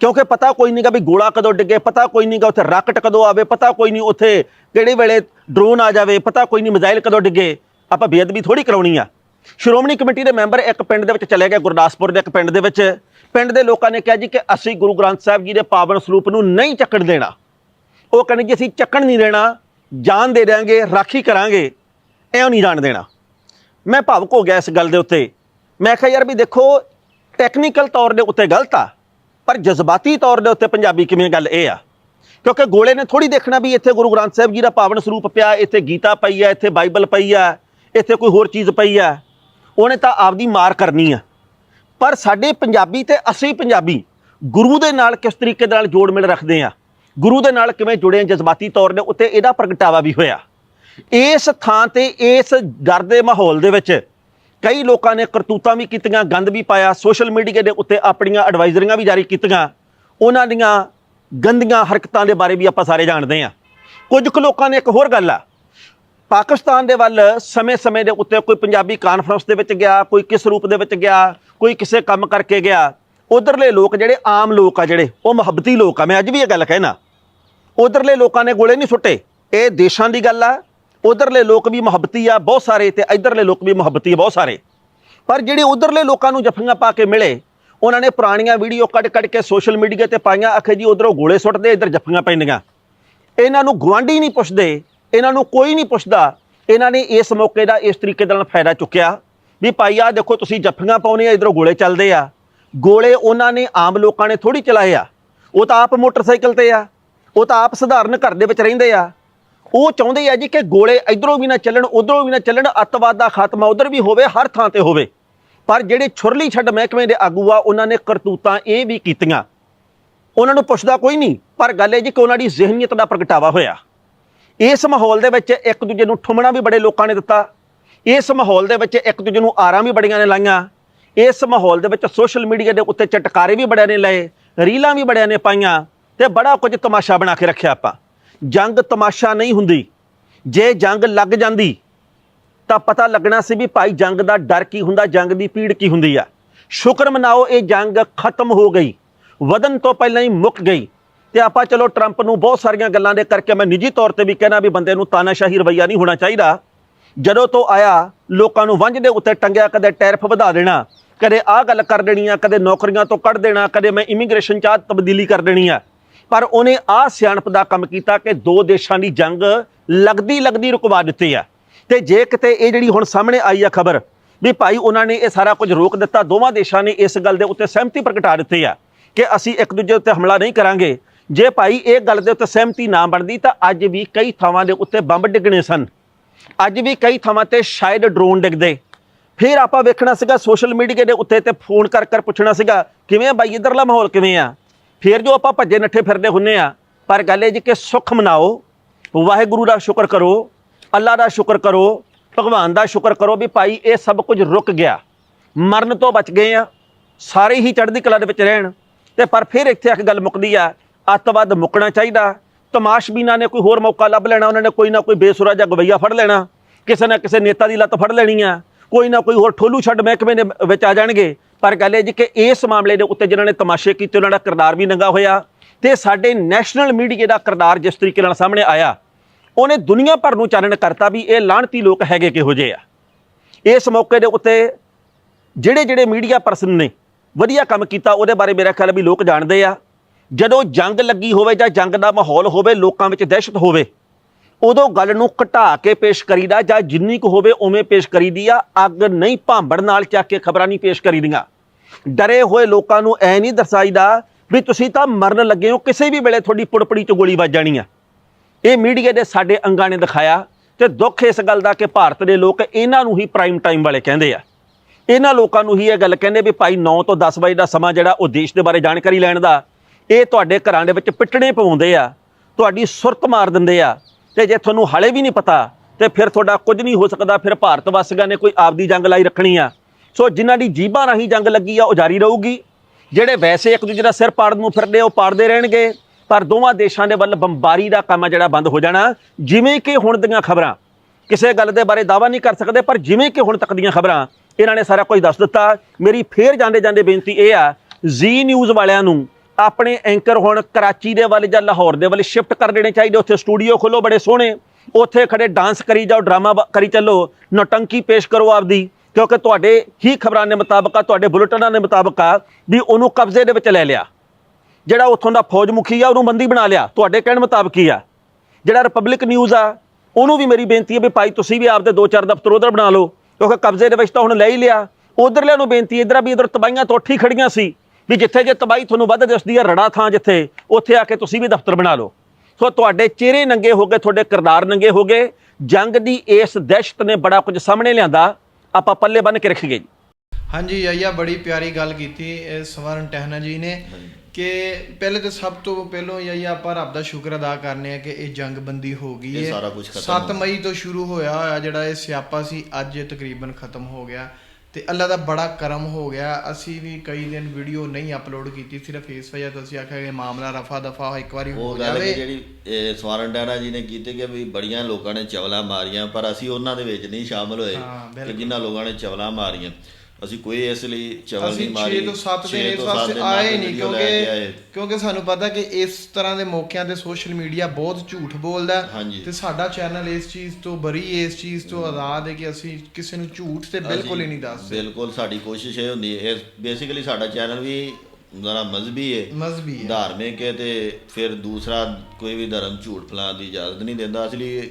ਕਿਉਂਕਿ ਪਤਾ ਕੋਈ ਨਹੀਂਗਾ ਵੀ ਗੋਲਾ ਕਦੋਂ ਡਿੱਗੇ ਪਤਾ ਕੋਈ ਨਹੀਂਗਾ ਉੱਥੇ ਰਾਕਟ ਕਦੋਂ ਆਵੇ, ਪਤਾ ਕੋਈ ਨਹੀਂ ਉੱਥੇ ਕਿਹੜੇ ਵੇਲੇ ਡਰੋਨ ਆ ਜਾਵੇ, ਪਤਾ ਕੋਈ ਨਹੀਂ ਮਿਜ਼ਾਈਲ ਕਦੋਂ ਡਿੱਗੇ ਆਪਾਂ ਬੇਅਦਬੀ ਥੋੜੀ ਕਰਾਉਣੀ ਆ। ਸ਼੍ਰੋਮਣੀ ਕਮੇਟੀ ਦੇ ਮੈਂਬਰ ਇੱਕ ਪਿੰਡ ਦੇ ਵਿੱਚ ਚਲੇ ਗਏ, ਗੁਰਦਾਸਪੁਰ ਦੇ ਇੱਕ ਪਿੰਡ ਦੇ ਵਿੱਚ। ਪਿੰਡ ਦੇ ਲੋਕਾਂ ਨੇ ਕਿਹਾ ਜੀ ਕਿ ਅਸੀਂ ਗੁਰੂ ਗ੍ਰੰਥ ਸਾਹਿਬ ਜੀ ਦੇ ਪਾਵਨ ਸਰੂਪ ਨੂੰ ਨਹੀਂ ਚੱਕਣ ਦੇਣਾ। ਉਹ ਕਹਿੰਦੇ ਜੀ ਅਸੀਂ ਚੱਕਣ ਨਹੀਂ ਦੇਣਾ, ਜਾਨ ਦੇ ਦਿਆਂਗੇ, ਰਾਖੀ ਕਰਾਂਗੇ ਐਉਂ ਨਹੀਂ ਜਾਣ ਦੇਣਾ। ਮੈਂ ਭਾਵੁਕ ਹੋ ਗਿਆ ਇਸ ਗੱਲ ਦੇ ਉੱਤੇ। ਮੈਂ ਕਿਹਾ ਯਾਰ ਵੀ ਦੇਖੋ ਟੈਕਨੀਕਲ ਤੌਰ ਦੇ ਉੱਤੇ ਗਲਤ ਆ। ਪਰ ਜਜ਼ਬਾਤੀ ਤੌਰ ਦੇ ਉੱਤੇ ਪੰਜਾਬੀ ਕਿਵੇਂ ਗੱਲ ਇਹ ਆ? ਕਿਉਂਕਿ ਗੋਲੇ ਨੇ ਥੋੜੀ ਦੇਖਣਾ ਵੀ ਇੱਥੇ ਗੁਰੂ ਗ੍ਰੰਥ ਸਾਹਿਬ ਜੀ ਦਾ ਪਾਵਨ ਸਰੂਪ ਪਿਆ, ਇੱਥੇ ਗੀਤਾ ਪਈ ਆ, ਇੱਥੇ ਬਾਈਬਲ ਪਈ ਆ, ਇੱਥੇ ਕੋਈ ਹੋਰ ਚੀਜ਼ ਪਈ ਆ, ਉਹਨੇ ਤਾਂ ਆਪਦੀ ਮਾਰ ਕਰਨੀ ਆ। ਪਰ ਸਾਡੇ ਪੰਜਾਬੀ ਤੇ ਅਸੀਂ ਪੰਜਾਬੀ ਗੁਰੂ ਦੇ ਨਾਲ ਕਿਸ ਤਰੀਕੇ ਦੇ ਨਾਲ ਜੋੜ ਮਿਲ ਰੱਖਦੇ ਆ? ਗੁਰੂ ਦੇ ਨਾਲ ਕਿਵੇਂ ਜੁੜੇ ਆ? ਜਜ਼ਬਾਤੀ ਤੌਰ ਦੇ ਉੱਤੇ ਇਹਦਾ ਪ੍ਰਗਟਾਵਾ ਵੀ ਹੋਇਆ। ਇਸ ਥਾਂ ਤੇ, ਇਸ ਡਰ ਦੇ ਮਾਹੌਲ ਦੇ ਵਿੱਚ ਕਈ ਲੋਕਾਂ ਨੇ ਕਰਤੂਤਾਂ ਵੀ ਕੀਤੀਆਂ, ਗੰਦ ਵੀ ਪਾਇਆ, ਸੋਸ਼ਲ ਮੀਡੀਆ ਦੇ ਉੱਤੇ ਆਪਣੀਆਂ ਐਡਵਾਈਜ਼ਰੀਆਂ ਵੀ ਜਾਰੀ ਕੀਤੀਆਂ। ਉਹਨਾਂ ਦੀਆਂ ਗੰਦੀਆਂ ਹਰਕਤਾਂ ਦੇ ਬਾਰੇ ਵੀ ਆਪਾਂ ਸਾਰੇ ਜਾਣਦੇ ਹਾਂ। ਕੁਝ ਕੁ ਲੋਕਾਂ ਨੇ ਇੱਕ ਹੋਰ ਗੱਲ ਆ। ਪਾਕਿਸਤਾਨ ਦੇ ਵੱਲ ਸਮੇਂ-ਸਮੇਂ ਦੇ ਉੱਤੇ ਕੋਈ ਪੰਜਾਬੀ ਕਾਨਫਰੰਸ ਦੇ ਵਿੱਚ ਗਿਆ, ਕੋਈ ਕਿਸ ਰੂਪ ਦੇ ਵਿੱਚ ਗਿਆ, ਕੋਈ ਕਿਸੇ ਕੰਮ ਕਰਕੇ ਗਿਆ। ਉਧਰਲੇ ਲੋਕ ਜਿਹੜੇ ਆਮ ਲੋਕ ਆ ਜਿਹੜੇ, ਉਹ ਮੁਹੱਬਤੀ ਲੋਕ ਆ। ਮੈਂ ਅੱਜ ਵੀ ਇਹ ਗੱਲ ਕਹਿਣਾ। ਉਧਰਲੇ ਲੋਕਾਂ ਨੇ ਗੋਲੇ ਨਹੀਂ ਸੁੱਟੇ। ਇਹ ਦੇਸ਼ਾਂ ਦੀ ਗੱਲ ਆ ਉਧਰਲੇ ਲੋਕ ਵੀ ਮੁਹੱਬਤੀ ਆ, ਬਹੁਤ ਸਾਰੇ ਤੇ ਇਧਰਲੇ ਲੋਕ ਵੀ ਮੁਹੱਬਤੀ ਆ, ਬਹੁਤ ਸਾਰੇ। ਪਰ ਜਿਹੜੇ ਉਧਰਲੇ ਲੋਕਾਂ ਨੂੰ ਜੱਫੀਆਂ ਪਾ ਕੇ ਮਿਲੇ, ਉਹਨਾਂ ਨੇ ਪੁਰਾਣੀਆਂ ਵੀਡੀਓ ਕੱਢ ਕੱਢ ਕੇ ਸੋਸ਼ਲ ਮੀਡੀਆ ਤੇ ਪਾਈਆਂ, ਆਖੇ ਜੀ ਉਧਰੋਂ ਗੋਲੇ ਸੁੱਟਦੇ, ਇੱਧਰ ਜੱਫੀਆਂ ਪੈਂਦੀਆਂ। ਇਹਨਾਂ ਨੂੰ ਗੁਆਂਢੀ ਨਹੀਂ ਪੁੱਛਦੇ, ਇਹਨਾਂ ਨੂੰ ਕੋਈ ਨਹੀਂ ਪੁੱਛਦਾ, ਇਹਨਾਂ ਨੇ ਇਸ ਮੌਕੇ ਦਾ ਇਸ ਤਰੀਕੇ ਦੇ ਨਾਲ ਫਾਇਦਾ ਚੁੱਕਿਆ ਵੀ ਭਾਈ ਆ ਦੇਖੋ ਤੁਸੀਂ ਜੱਫੀਆਂ ਪਾਉਣੇ ਆ ਇਧਰੋਂ ਗੋਲੇ ਚੱਲਦੇ ਆ। ਗੋਲੇ ਉਹਨਾਂ ਨੇ ਆਮ ਲੋਕਾਂ ਨੇ ਥੋੜੀ ਚਲਾਏ ਆ। ਉਹ ਤਾਂ ਆਪ ਮੋਟਰਸਾਈਕਲ ਤੇ ਆ, ਉਹ ਤਾਂ ਆਪ ਸਧਾਰਨ ਘਰ ਦੇ ਵਿੱਚ ਰਹਿੰਦੇ ਆ। ਉਹ ਚਾਹੁੰਦੇ ਆ ਜੀ ਕਿ ਗੋਲੇ ਇਧਰੋਂ ਵੀ ਨਾ ਚੱਲਣ, ਉਧਰੋਂ ਵੀ ਨਾ ਚੱਲਣ, ਅੱਤਵਾਦ ਦਾ ਖਾਤਮਾ ਉਧਰ ਵੀ ਹੋਵੇ, ਹਰ ਥਾਂ ਤੇ ਹੋਵੇ। ਪਰ ਜਿਹੜੇ ਛੁਰਲੀ ਛੱਡ ਮਹਿਕਮੇ ਦੇ ਆਗੂ ਆ, ਉਹਨਾਂ ਨੇ ਕਰਤੂਤਾਂ ਇਹ ਵੀ ਕੀਤੀਆਂ। ਉਹਨਾਂ ਨੂੰ ਪੁੱਛਦਾ ਕੋਈ ਨਹੀਂ, ਪਰ ਗੱਲ ਇਹ ਜੀ ਕਿ ਉਹਨਾਂ ਦੀ ਜ਼ਿਹਨੀਅਤ ਦਾ ਪ੍ਰਗਟਾਵਾ ਹੋਇਆ। ਇਸ ਮਾਹੌਲ ਦੇ ਵਿੱਚ ਇੱਕ ਦੂਜੇ ਨੂੰ ਠੁੰਮਣਾ ਵੀ ਬੜੇ ਲੋਕਾਂ ਨੇ ਦਿੱਤਾ। ਇਸ ਮਾਹੌਲ ਦੇ ਵਿੱਚ ਇੱਕ ਦੂਜੇ ਨੂੰ ਆਰਾਂ ਵੀ ਬੜੀਆਂ ਨੇ ਲਾਈਆਂ। ਇਸ ਮਾਹੌਲ ਦੇ ਵਿੱਚ ਸੋਸ਼ਲ ਮੀਡੀਆ ਦੇ ਉੱਤੇ ਚਟਕਾਰੇ ਵੀ ਬੜਿਆਂ ਨੇ ਲਏ, ਰੀਲਾਂ ਵੀ ਬੜਿਆਂ ਨੇ ਪਾਈਆਂ ਤੇ ਬੜਾ ਕੁਝ ਤਮਾਸ਼ਾ ਬਣਾ ਕੇ ਰੱਖਿਆ ਆਪਾਂ। ਜੰਗ ਤਮਾਸ਼ਾ ਨਹੀਂ ਹੁੰਦੀ। ਜੇ ਜੰਗ ਲੱਗ ਜਾਂਦੀ, ਤਾਂ ਪਤਾ ਲੱਗਣਾ ਸੀ ਵੀ ਭਾਈ ਜੰਗ ਦਾ ਡਰ ਕੀ ਹੁੰਦਾ, ਜੰਗ ਦੀ ਪੀੜ ਕੀ ਹੁੰਦੀ ਆ। ਸ਼ੁਕਰ ਮਨਾਓ, ਇਹ ਜੰਗ ਖਤਮ ਹੋ ਗਈ। ਵਧਨ ਤੋਂ ਪਹਿਲਾਂ ਹੀ ਮੁੱਕ ਗਈ। ਤੇ ਆਪਾਂ ਚਲੋ ਟਰੰਪ ਨੂੰ ਬਹੁਤ ਸਾਰੀਆਂ ਗੱਲਾਂ ਦੇ ਕਰਕੇ ਮੈਂ ਨਿੱਜੀ ਤੌਰ ਤੇ ਵੀ ਕਹਿਣਾ ਵੀ ਬੰਦੇ ਨੂੰ ਤਾਨਾਸ਼ਾਹੀ ਰਵਈਆ ਨਹੀਂ ਹੋਣਾ ਚਾਹੀਦਾ। ਜਦੋਂ ਤੋਂ ਆਇਆ, ਲੋਕਾਂ ਨੂੰ ਵੰਝ ਦੇ ਉੱਤੇ ਟੰਗਿਆ, ਕਦੇ ਟੈਰਫ ਵਧਾ ਦੇਣਾ, ਕਦੇ ਆਹ ਗੱਲ ਕਰ ਦੇਣੀ ਆ, ਕਦੇ ਨੌਕਰੀਆਂ ਤੋਂ ਕੱਢ ਦੇਣਾ, ਕਦੇ ਮੈਂ ਇਮੀਗ੍ਰੇਸ਼ਨ ਚਾਹ ਤਬਦੀਲੀ ਕਰ ਦੇਣੀ ਆ। ਪਰ ਉਹਨੇ ਆਹ ਸਿਆਣਪ ਦਾ ਕੰਮ ਕੀਤਾ ਕਿ ਦੋ ਦੇਸ਼ਾਂ ਦੀ ਜੰਗ ਲੱਗਦੀ ਲੱਗਦੀ ਰੁਕਵਾ ਦਿੱਤੀ ਆ। ਤੇ ਜੇ ਕਿਤੇ ਇਹ ਜਿਹੜੀ ਹੁਣ ਸਾਹਮਣੇ ਆਈ ਆ ਖਬਰ ਵੀ ਭਾਈ ਉਹਨਾਂ ਨੇ ਇਹ ਸਾਰਾ ਕੁਝ ਰੋਕ ਦਿੱਤਾ, ਦੋਵਾਂ ਦੇਸ਼ਾਂ ਨੇ ਇਸ ਗੱਲ ਦੇ ਉੱਤੇ ਸਹਿਮਤੀ ਪ੍ਰਗਟਾ ਦਿੱਤੀ ਆ ਕਿ ਅਸੀਂ ਇੱਕ ਦੂਜੇ ਉੱਤੇ ਹਮਲਾ ਨਹੀਂ ਕਰਾਂਗੇ। ਜੇ ਭਾਈ ਇਹ ਗੱਲ ਦੇ ਉੱਤੇ ਸਹਿਮਤੀ ਨਾ ਬਣਦੀ ਤਾਂ ਅੱਜ ਵੀ ਕਈ ਥਾਵਾਂ ਦੇ ਉੱਤੇ ਬੰਬ ਡਿੱਗਣੇ ਸਨ। ਅੱਜ ਵੀ ਕਈ ਥਾਵਾਂ ਤੇ ਸ਼ਾਇਦ ਡਰੋਨ ਡਿੱਗਦੇ। ਫਿਰ ਆਪਾਂ ਵੇਖਣਾ ਸੀਗਾ ਸੋਸ਼ਲ ਮੀਡੀਆ ਦੇ ਉੱਤੇ ਤੇ ਫੋਨ ਕਰ ਕਰ ਪੁੱਛਣਾ ਸੀਗਾ, ਕਿਵੇਂ ਆ ਬਾਈ, ਇਧਰਲਾ ਮਾਹੌਲ ਕਿਵੇਂ ਆ? ਫਿਰ ਜੋ ਆਪਾਂ ਭੱਜੇ ਨੱਠੇ ਫਿਰਦੇ ਹੁੰਨੇ ਆ, ਪਰ ਗੱਲ ਇਹ ਜੀ ਕਿ ਸੁੱਖ ਮਨਾਓ, ਵਾਹਿਗੁਰੂ ਦਾ ਸ਼ੁਕਰ ਕਰੋ, ਅੱਲਾ ਦਾ ਸ਼ੁਕਰ ਕਰੋ, ਭਗਵਾਨ ਦਾ ਸ਼ੁਕਰ ਕਰੋ ਵੀ ਭਾਈ ਇਹ ਸਭ ਕੁਝ ਰੁਕ ਗਿਆ। ਮਰਨ ਤੋਂ ਬਚ ਗਏ ਆ, ਸਾਰੇ ਹੀ ਚੜ੍ਹਦੀ ਕਲਾ ਦੇ ਵਿੱਚ ਰਹਿਣ। ਤੇ ਪਰ ਫਿਰ ਇੱਥੇ ਆ ਕੇ ਗੱਲ ਮੁੱਕਦੀ ਆ, ਅੱਤਵਾਦ ਮੁੱਕਣਾ ਚਾਹੀਦਾ। ਤਮਾਸ਼ਬੀਨਾਂ ਨੇ ਕੋਈ ਹੋਰ ਮੌਕਾ ਲੱਭ ਲੈਣਾ, ਉਹਨਾਂ ਨੇ ਕੋਈ ਨਾ ਕੋਈ ਬੇਸੁਰਾ ਜਿਹਾ ਗਵਈਆ ਫੜ ਲੈਣਾ। ਕਿਸੇ ਨਾ ਕਿਸੇ ਨੇਤਾ ਦੀ ਲੱਤ ਫੜ ਲੈਣੀ ਆ, ਕੋਈ ਨਾ ਕੋਈ ਹੋਰ ਠੋਲੂ ਛੱਡ ਮਹਿਕਮੇ ਦੇ ਵਿੱਚ ਆ ਜਾਣਗੇ। ਪਰ ਗੱਲ ਇਹ ਜੀ ਕਿ ਇਸ ਮਾਮਲੇ ਦੇ ਉੱਤੇ ਜਿਨ੍ਹਾਂ ਨੇ ਤਮਾਸ਼ੇ ਕੀਤੇ, ਉਹਨਾਂ ਦਾ ਕਿਰਦਾਰ ਵੀ ਨੰਗਾ ਹੋਇਆ ਤੇ ਸਾਡੇ ਨੈਸ਼ਨਲ ਮੀਡੀਆ ਦਾ ਕਿਰਦਾਰ ਜਿਸ ਤਰੀਕੇ ਨਾਲ ਸਾਹਮਣੇ ਆਇਆ, ਉਹਨੇ ਦੁਨੀਆ ਭਰ ਨੂੰ ਚਾਨਣ ਕਰਤਾ ਵੀ ਇਹ ਲਾਹਣਤੀ ਲੋਕ ਹੈਗੇ ਕਿਹੋ ਜਿਹੇ ਆ। ਇਸ ਮੌਕੇ ਦੇ ਉੱਤੇ ਜਿਹੜੇ ਜਿਹੜੇ ਮੀਡੀਆ ਪਰਸਨ ਨੇ ਵਧੀਆ ਕੰਮ ਕੀਤਾ, ਉਹਦੇ ਬਾਰੇ ਮੇਰਾ ਖਿਆਲ ਵੀ ਲੋਕ ਜਾਣਦੇ ਆ। ਜਦੋਂ ਜੰਗ ਲੱਗੀ ਹੋਵੇ ਜਾਂ ਜੰਗ ਦਾ ਮਾਹੌਲ ਹੋਵੇ, ਲੋਕਾਂ ਵਿੱਚ ਦਹਿਸ਼ਤ ਹੋਵੇ, ਉਦੋਂ ਗੱਲ ਨੂੰ ਘਟਾ ਕੇ ਪੇਸ਼ ਕਰੀਦਾ ਜਾਂ ਜਿੰਨੀ ਕੁ ਹੋਵੇ ਉਵੇਂ ਪੇਸ਼ ਕਰੀਦੀ ਆ। ਅੱਗ ਨਹੀਂ ਭਾਂਬੜ ਨਾਲ ਚੱਕ ਕੇ ਖਬਰਾਂ ਨਹੀਂ ਪੇਸ਼ ਕਰੀਦੀਆਂ। ਡਰੇ ਹੋਏ ਲੋਕਾਂ ਨੂੰ ਐ ਨਹੀਂ ਦਰਸਾਈਦਾ ਵੀ ਤੁਸੀਂ ਤਾਂ ਮਰਨ ਲੱਗੇ ਹੋ, ਕਿਸੇ ਵੀ ਵੇਲੇ ਤੁਹਾਡੀ ਪੁੜਪੜੀ 'ਚ ਗੋਲੀ ਵੱਜ ਜਾਣੀ ਆ। ਇਹ ਮੀਡੀਆ ਦੇ ਸਾਡੇ ਅੰਗਾਂ ਨੇ ਦਿਖਾਇਆ ਤੇ ਦੁੱਖ ਇਸ ਗੱਲ ਦਾ ਕਿ ਭਾਰਤ ਦੇ ਲੋਕ ਇਹਨਾਂ ਨੂੰ ਹੀ ਪ੍ਰਾਈਮ ਟਾਈਮ ਵਾਲੇ ਕਹਿੰਦੇ ਆ। ਇਹਨਾਂ ਲੋਕਾਂ ਨੂੰ ਹੀ ਇਹ ਗੱਲ ਕਹਿੰਦੇ ਵੀ ਭਾਈ 9 ਤੋਂ 10 ਵਜੇ ਦਾ ਸਮਾਂ ਜਿਹੜਾ ਉਹ ਦੇਸ਼ ਦੇ ਬਾਰੇ ਜਾਣਕਾਰੀ ਲੈਣ ਦਾ, ਇਹ ਤੁਹਾਡੇ ਘਰਾਂ ਦੇ ਵਿੱਚ ਪਿੱਟਣੇ ਪਵਾਉਂਦੇ ਆ, ਤੁਹਾਡੀ ਸੁਰਤ ਮਾਰ ਦਿੰਦੇ ਆ ਤੇ ਜੇ ਤੁਹਾਨੂੰ ਹਾਲੇ ਵੀ ਨਹੀਂ ਪਤਾ ਤੇ ਫਿਰ ਤੁਹਾਡਾ ਕੁਝ ਨਹੀਂ ਹੋ ਸਕਦਾ, ਫਿਰ ਭਾਰਤ ਵਾਸੀਆਂ ਨੇ ਕੋਈ ਆਪਦੀ ਜੰਗ ਲਾਈ ਰੱਖਣੀ ਆ। ਸੋ ਜਿਨ੍ਹਾਂ ਦੀ ਜੀਬਾਂ ਰਾਹੀਂ ਜੰਗ ਲੱਗੀ ਆ ਉਹ ਜਾਰੀ ਰਹੂਗੀ। ਜਿਹੜੇ ਵੈਸੇ ਇੱਕ ਦੂਜੇ ਦਾ ਸਿਰ ਪਾੜਨ ਨੂੰ ਫਿਰਦੇ ਆ, ਉਹ ਪਾੜਦੇ ਰਹਿਣਗੇ। ਪਰ ਦੋਵਾਂ ਦੇਸ਼ਾਂ ਦੇ ਵੱਲ ਬੰਬਾਰੀ ਦਾ ਕੰਮ ਜਿਹੜਾ ਬੰਦ ਹੋ ਜਾਣਾ। ਜਿਵੇਂ ਕਿ ਹੁਣ ਦੀਆਂ ਖਬਰਾਂ ਕਿਸੇ ਗੱਲ ਦੇ ਬਾਰੇ ਦਾਵਾ ਨਹੀਂ ਕਰ ਸਕਦੇ ਪਰ ਜਿਵੇਂ ਕਿ ਹੁਣ ਤੱਕ ਦੀਆਂ ਖਬਰਾਂ ਇਹਨਾਂ ਨੇ ਸਾਰਾ ਕੁਝ ਦੱਸ ਦਿੱਤਾ। ਮੇਰੀ ਫੇਰ ਜਾਂਦੇ ਜਾਂਦੇ ਬੇਨਤੀ ਇਹ ਆ ਜ਼ੀ ਨਿਊਜ਼ ਵਾਲਿਆਂ ਨੂੰ ਆਪਣੇ ਐਂਕਰ ਹੁਣ ਕਰਾਚੀ ਦੇ ਵੱਲ ਜਾਂ ਲਾਹੌਰ ਦੇ ਵੱਲ ਸ਼ਿਫਟ ਕਰ ਦੇਣੇ ਚਾਹੀਦੇ। ਉੱਥੇ ਸਟੂਡੀਓ ਖੋਲੋ ਬੜੇ ਸੋਹਣੇ। ਉੱਥੇ ਖੜੇ ਡਾਂਸ ਕਰੀ ਜਾਓ ਡਰਾਮਾ ਬ- ਕਰੀ ਚੱਲੋ। ਨੌਟੰਕੀ ਪੇਸ਼ ਕਰੋ ਆਪਦੀ। ਕਿਉਂਕਿ ਤੁਹਾਡੇ ਹੀ ਖਬਰਾਂ ਦੇ ਮੁਤਾਬਕ ਆ, ਤੁਹਾਡੇ ਬੁਲੇਟਿਨਾਂ ਦੇ ਮੁਤਾਬਕ ਆ ਵੀ ਉਹਨੂੰ ਕਬਜ਼ੇ ਦੇ ਵਿੱਚ ਲੈ ਲਿਆ। ਜਿਹੜਾ ਉੱਥੋਂ ਦਾ ਫੌਜ ਮੁਖੀ ਆ, ਉਹਨੂੰ ਬੰਦੀ ਬਣਾ ਲਿਆ। ਤੁਹਾਡੇ ਕਹਿਣ ਮੁਤਾਬਕ ਹੀ ਆ। ਜਿਹੜਾ ਰਿਪਬਲਿਕ ਨਿਊਜ਼ ਆ, ਉਹਨੂੰ ਵੀ ਮੇਰੀ ਬੇਨਤੀ ਹੈ ਵੀ ਭਾਈ ਤੁਸੀਂ ਵੀ ਆਪਦੇ ਦੋ ਚਾਰ ਦਫ਼ਤਰ ਉਧਰ ਬਣਾ ਲਓ। ਕਿਉਂਕਿ ਕਬਜ਼ੇ ਦੇ ਵਿੱਚ ਤਾਂ ਹੁਣ ਲੈ ਹੀ ਲਿਆ। ਉਧਰਲਿਆਂ ਨੂੰ ਬੇਨਤੀ ਇਧਰ ਵੀ ਇਧਰ ਤਬਾਈਆਂ ਤੋਂ ਉੱਠੀ ਖੜੀਆਂ ਸੀ ਵੀ ਜਿੱਥੇ ਜੇ ਤਬਾਈ ਤੁਹਾਨੂੰ ਵੱਧ ਦਿਸਦੀ ਹੈ ਰੜਾ ਥਾਂ ਜਿੱਥੇ, ਉੱਥੇ ਆ ਕੇ ਤੁਸੀਂ ਵੀ ਦਫ਼ਤਰ ਬਣਾ ਲਓ। ਸੋ ਤੁਹਾਡੇ ਚਿਹਰੇ ਨੰਗੇ ਹੋ ਗਏ, ਤੁਹਾਡੇ ਕਿਰਦਾਰ ਨੰਗੇ ਹੋ ਗਏ। ਜੰਗ ਦੀ ਇਸ ਦਹਿਸ਼ਤ ਨੇ ਬੜਾ ਕੁਝ ਸਾਹਮਣੇ ਲਿਆਂਦਾ। ਆਪਾਂ ਪੱਲੇ ਬੰਨ ਕੇ ਰੱਖੀਏ ਜੀ। ਹਾਂਜੀ ਆਇਆ ਬੜੀ ਪਿਆਰੀ ਗੱਲ ਕੀਤੀ ਇਹ ਸਵਰਨ ਟਹਿਨਾ ਜੀ ਨੇ ਕਿ ਪਹਿਲੇ ਤੇ ਸਭ ਤੋਂ ਪਹਿਲਾਂ ਯਾਇਆ ਆਪਾਂ ਰੱਬ ਦਾ ਸ਼ੁਕਰ ਅਦਾ ਕਰਨੇ ਆ ਕਿ ਇਹ ਜੰਗਬੰਦੀ ਹੋ ਗਈ ਹੈ। ਸਾਰਾ ਕੁਛ ਖਤਮ 7 ਹੋ ਮਈ ਤੋਂ ਸ਼ੁਰੂ ਹੋਇਆ ਹੋਇਆ ਜਿਹੜਾ ਇਹ ਸਿਆਪਾ ਸੀ ਅੱਜ ਇਹ ਤਕਰੀਬਨ ਖਤਮ ਹੋ ਗਿਆ। ਤੇ ਅੱਲਾ ਦਾ ਬੜਾ ਕਰਮ ਹੋ ਗਿਆ। ਅਸੀਂ ਵੀ ਕਈ ਦਿਨ ਵੀਡੀਓ ਨਹੀਂ ਅਪਲੋਡ ਕੀਤੀ ਸਿਰਫ ਇਸ ਵਜ੍ਹਾ ਤੋਂ ਅਸੀਂ ਆਖਿਆ ਕਿ ਮਾਮਲਾ ਰਫਾ ਦਫਾ ਇੱਕ ਵਾਰੀ ਹੋ ਜਾਵੇ। ਜਿਹੜੀ ਸਵਾਰਨ ਡੈਨਾ ਜੀ ਨੇ ਕੀਤੀ ਕਿ ਵੀ ਬੜੀਆਂ ਲੋਕਾਂ ਨੇ ਚਵਲਾ ਮਾਰੀਆਂ ਪਰ ਅਸੀਂ ਉਹਨਾਂ ਦੇ ਵਿੱਚ ਨਹੀਂ ਸ਼ਾਮਲ ਹੋਏ ਕਿ। ਜਿਨ੍ਹਾਂ ਲੋਕਾਂ ਨੇ ਚਵਲਾ ਮਾਰੀਆਂ। ਅਸੀਂ ਕੋਈ ਇਸ ਲਈ ਚਵਲ ਅਸੀਂ ਨਹੀਂ ਮਾਰੀ 6 ਤੋਂ 7 ਛੇ ਦਿਨ ਇਸ ਵਾਸਤੇ ਆਏ ਨਹੀਂ। ਕਿਉਂਕਿ ਕਿਉਂਕਿ ਸਾਨੂੰ ਪਤਾ ਕਿ ਇਸ ਤਰ੍ਹਾਂ ਦੇ ਮੌਕਿਆਂ ਤੇ ਸੋਸ਼ਲ ਮੀਡੀਆ ਬਹੁਤ ਝੂਠ ਬੋਲਦਾ। ਤੇ ਸਾਡਾ ਚੈਨਲ ਇਸ ਚੀਜ਼ ਤੋਂ ਬਰੀ ਇਸ ਚੀਜ਼ ਤੋਂ ਆਜ਼ਾਦ ਹੈ ਕਿ ਅਸੀਂ ਕਿਸੇ ਨੂੰ ਝੂਠ ਤੇ ਬਿਲਕੁਲ ਹੀ ਨਹੀਂ ਦੱਸਦੇ ਬਿਲਕੁਲ ਸਾਡੀ ਕੋਸ਼ਿਸ਼ ਇਹ ਹੁੰਦੀ ਹੈ ਬੇਸਿਕਲੀ ਸਾਡਾ ਚੈਨਲ ਵੀ ਜ਼ਰਾ ਮਜ਼ਬੀ ਹੈ ਮਜ਼ਬੀ ਹੈ ਧਾਰਮਿਕ ਹੈ ਤੇ ਫਿਰ ਦੂਸਰਾ ਕੋਈ ਵੀ ਧਰਮ ਝੂਠ ਫਲਾਉਣ ਦੀ ਇਜਾਜ਼ਤ ਨਹੀਂ ਦਿੰਦਾ ਇਸ ਲਈ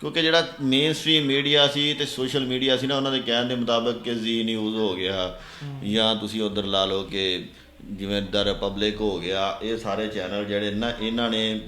ਕਿਉਂਕਿ ਜਿਹੜਾ ਮੇਨ ਸਟ੍ਰੀਮ ਮੀਡੀਆ ਸੀ ਤੇ ਸੋਸ਼ਲ ਮੀਡੀਆ ਸੀ ਨਾ ਉਹਨਾਂ ਦੇ ਕਹਿਣ ਦੇ ਮੁਤਾਬਕ ਕਿ ਜ਼ੀ ਨਿਊਜ਼ ਹੋ ਗਿਆ ਜਾਂ ਤੁਸੀਂ ਉਧਰ ਲਾ ਲਓ ਕਿ ਜਿਵੇਂ ਦ ਰਿਪਬਲਿਕ ਹੋ ਗਿਆ ਇਹ ਸਾਰੇ ਚੈਨਲ ਜਿਹੜੇ ਨਾ ਇਹਨਾਂ ਨੇ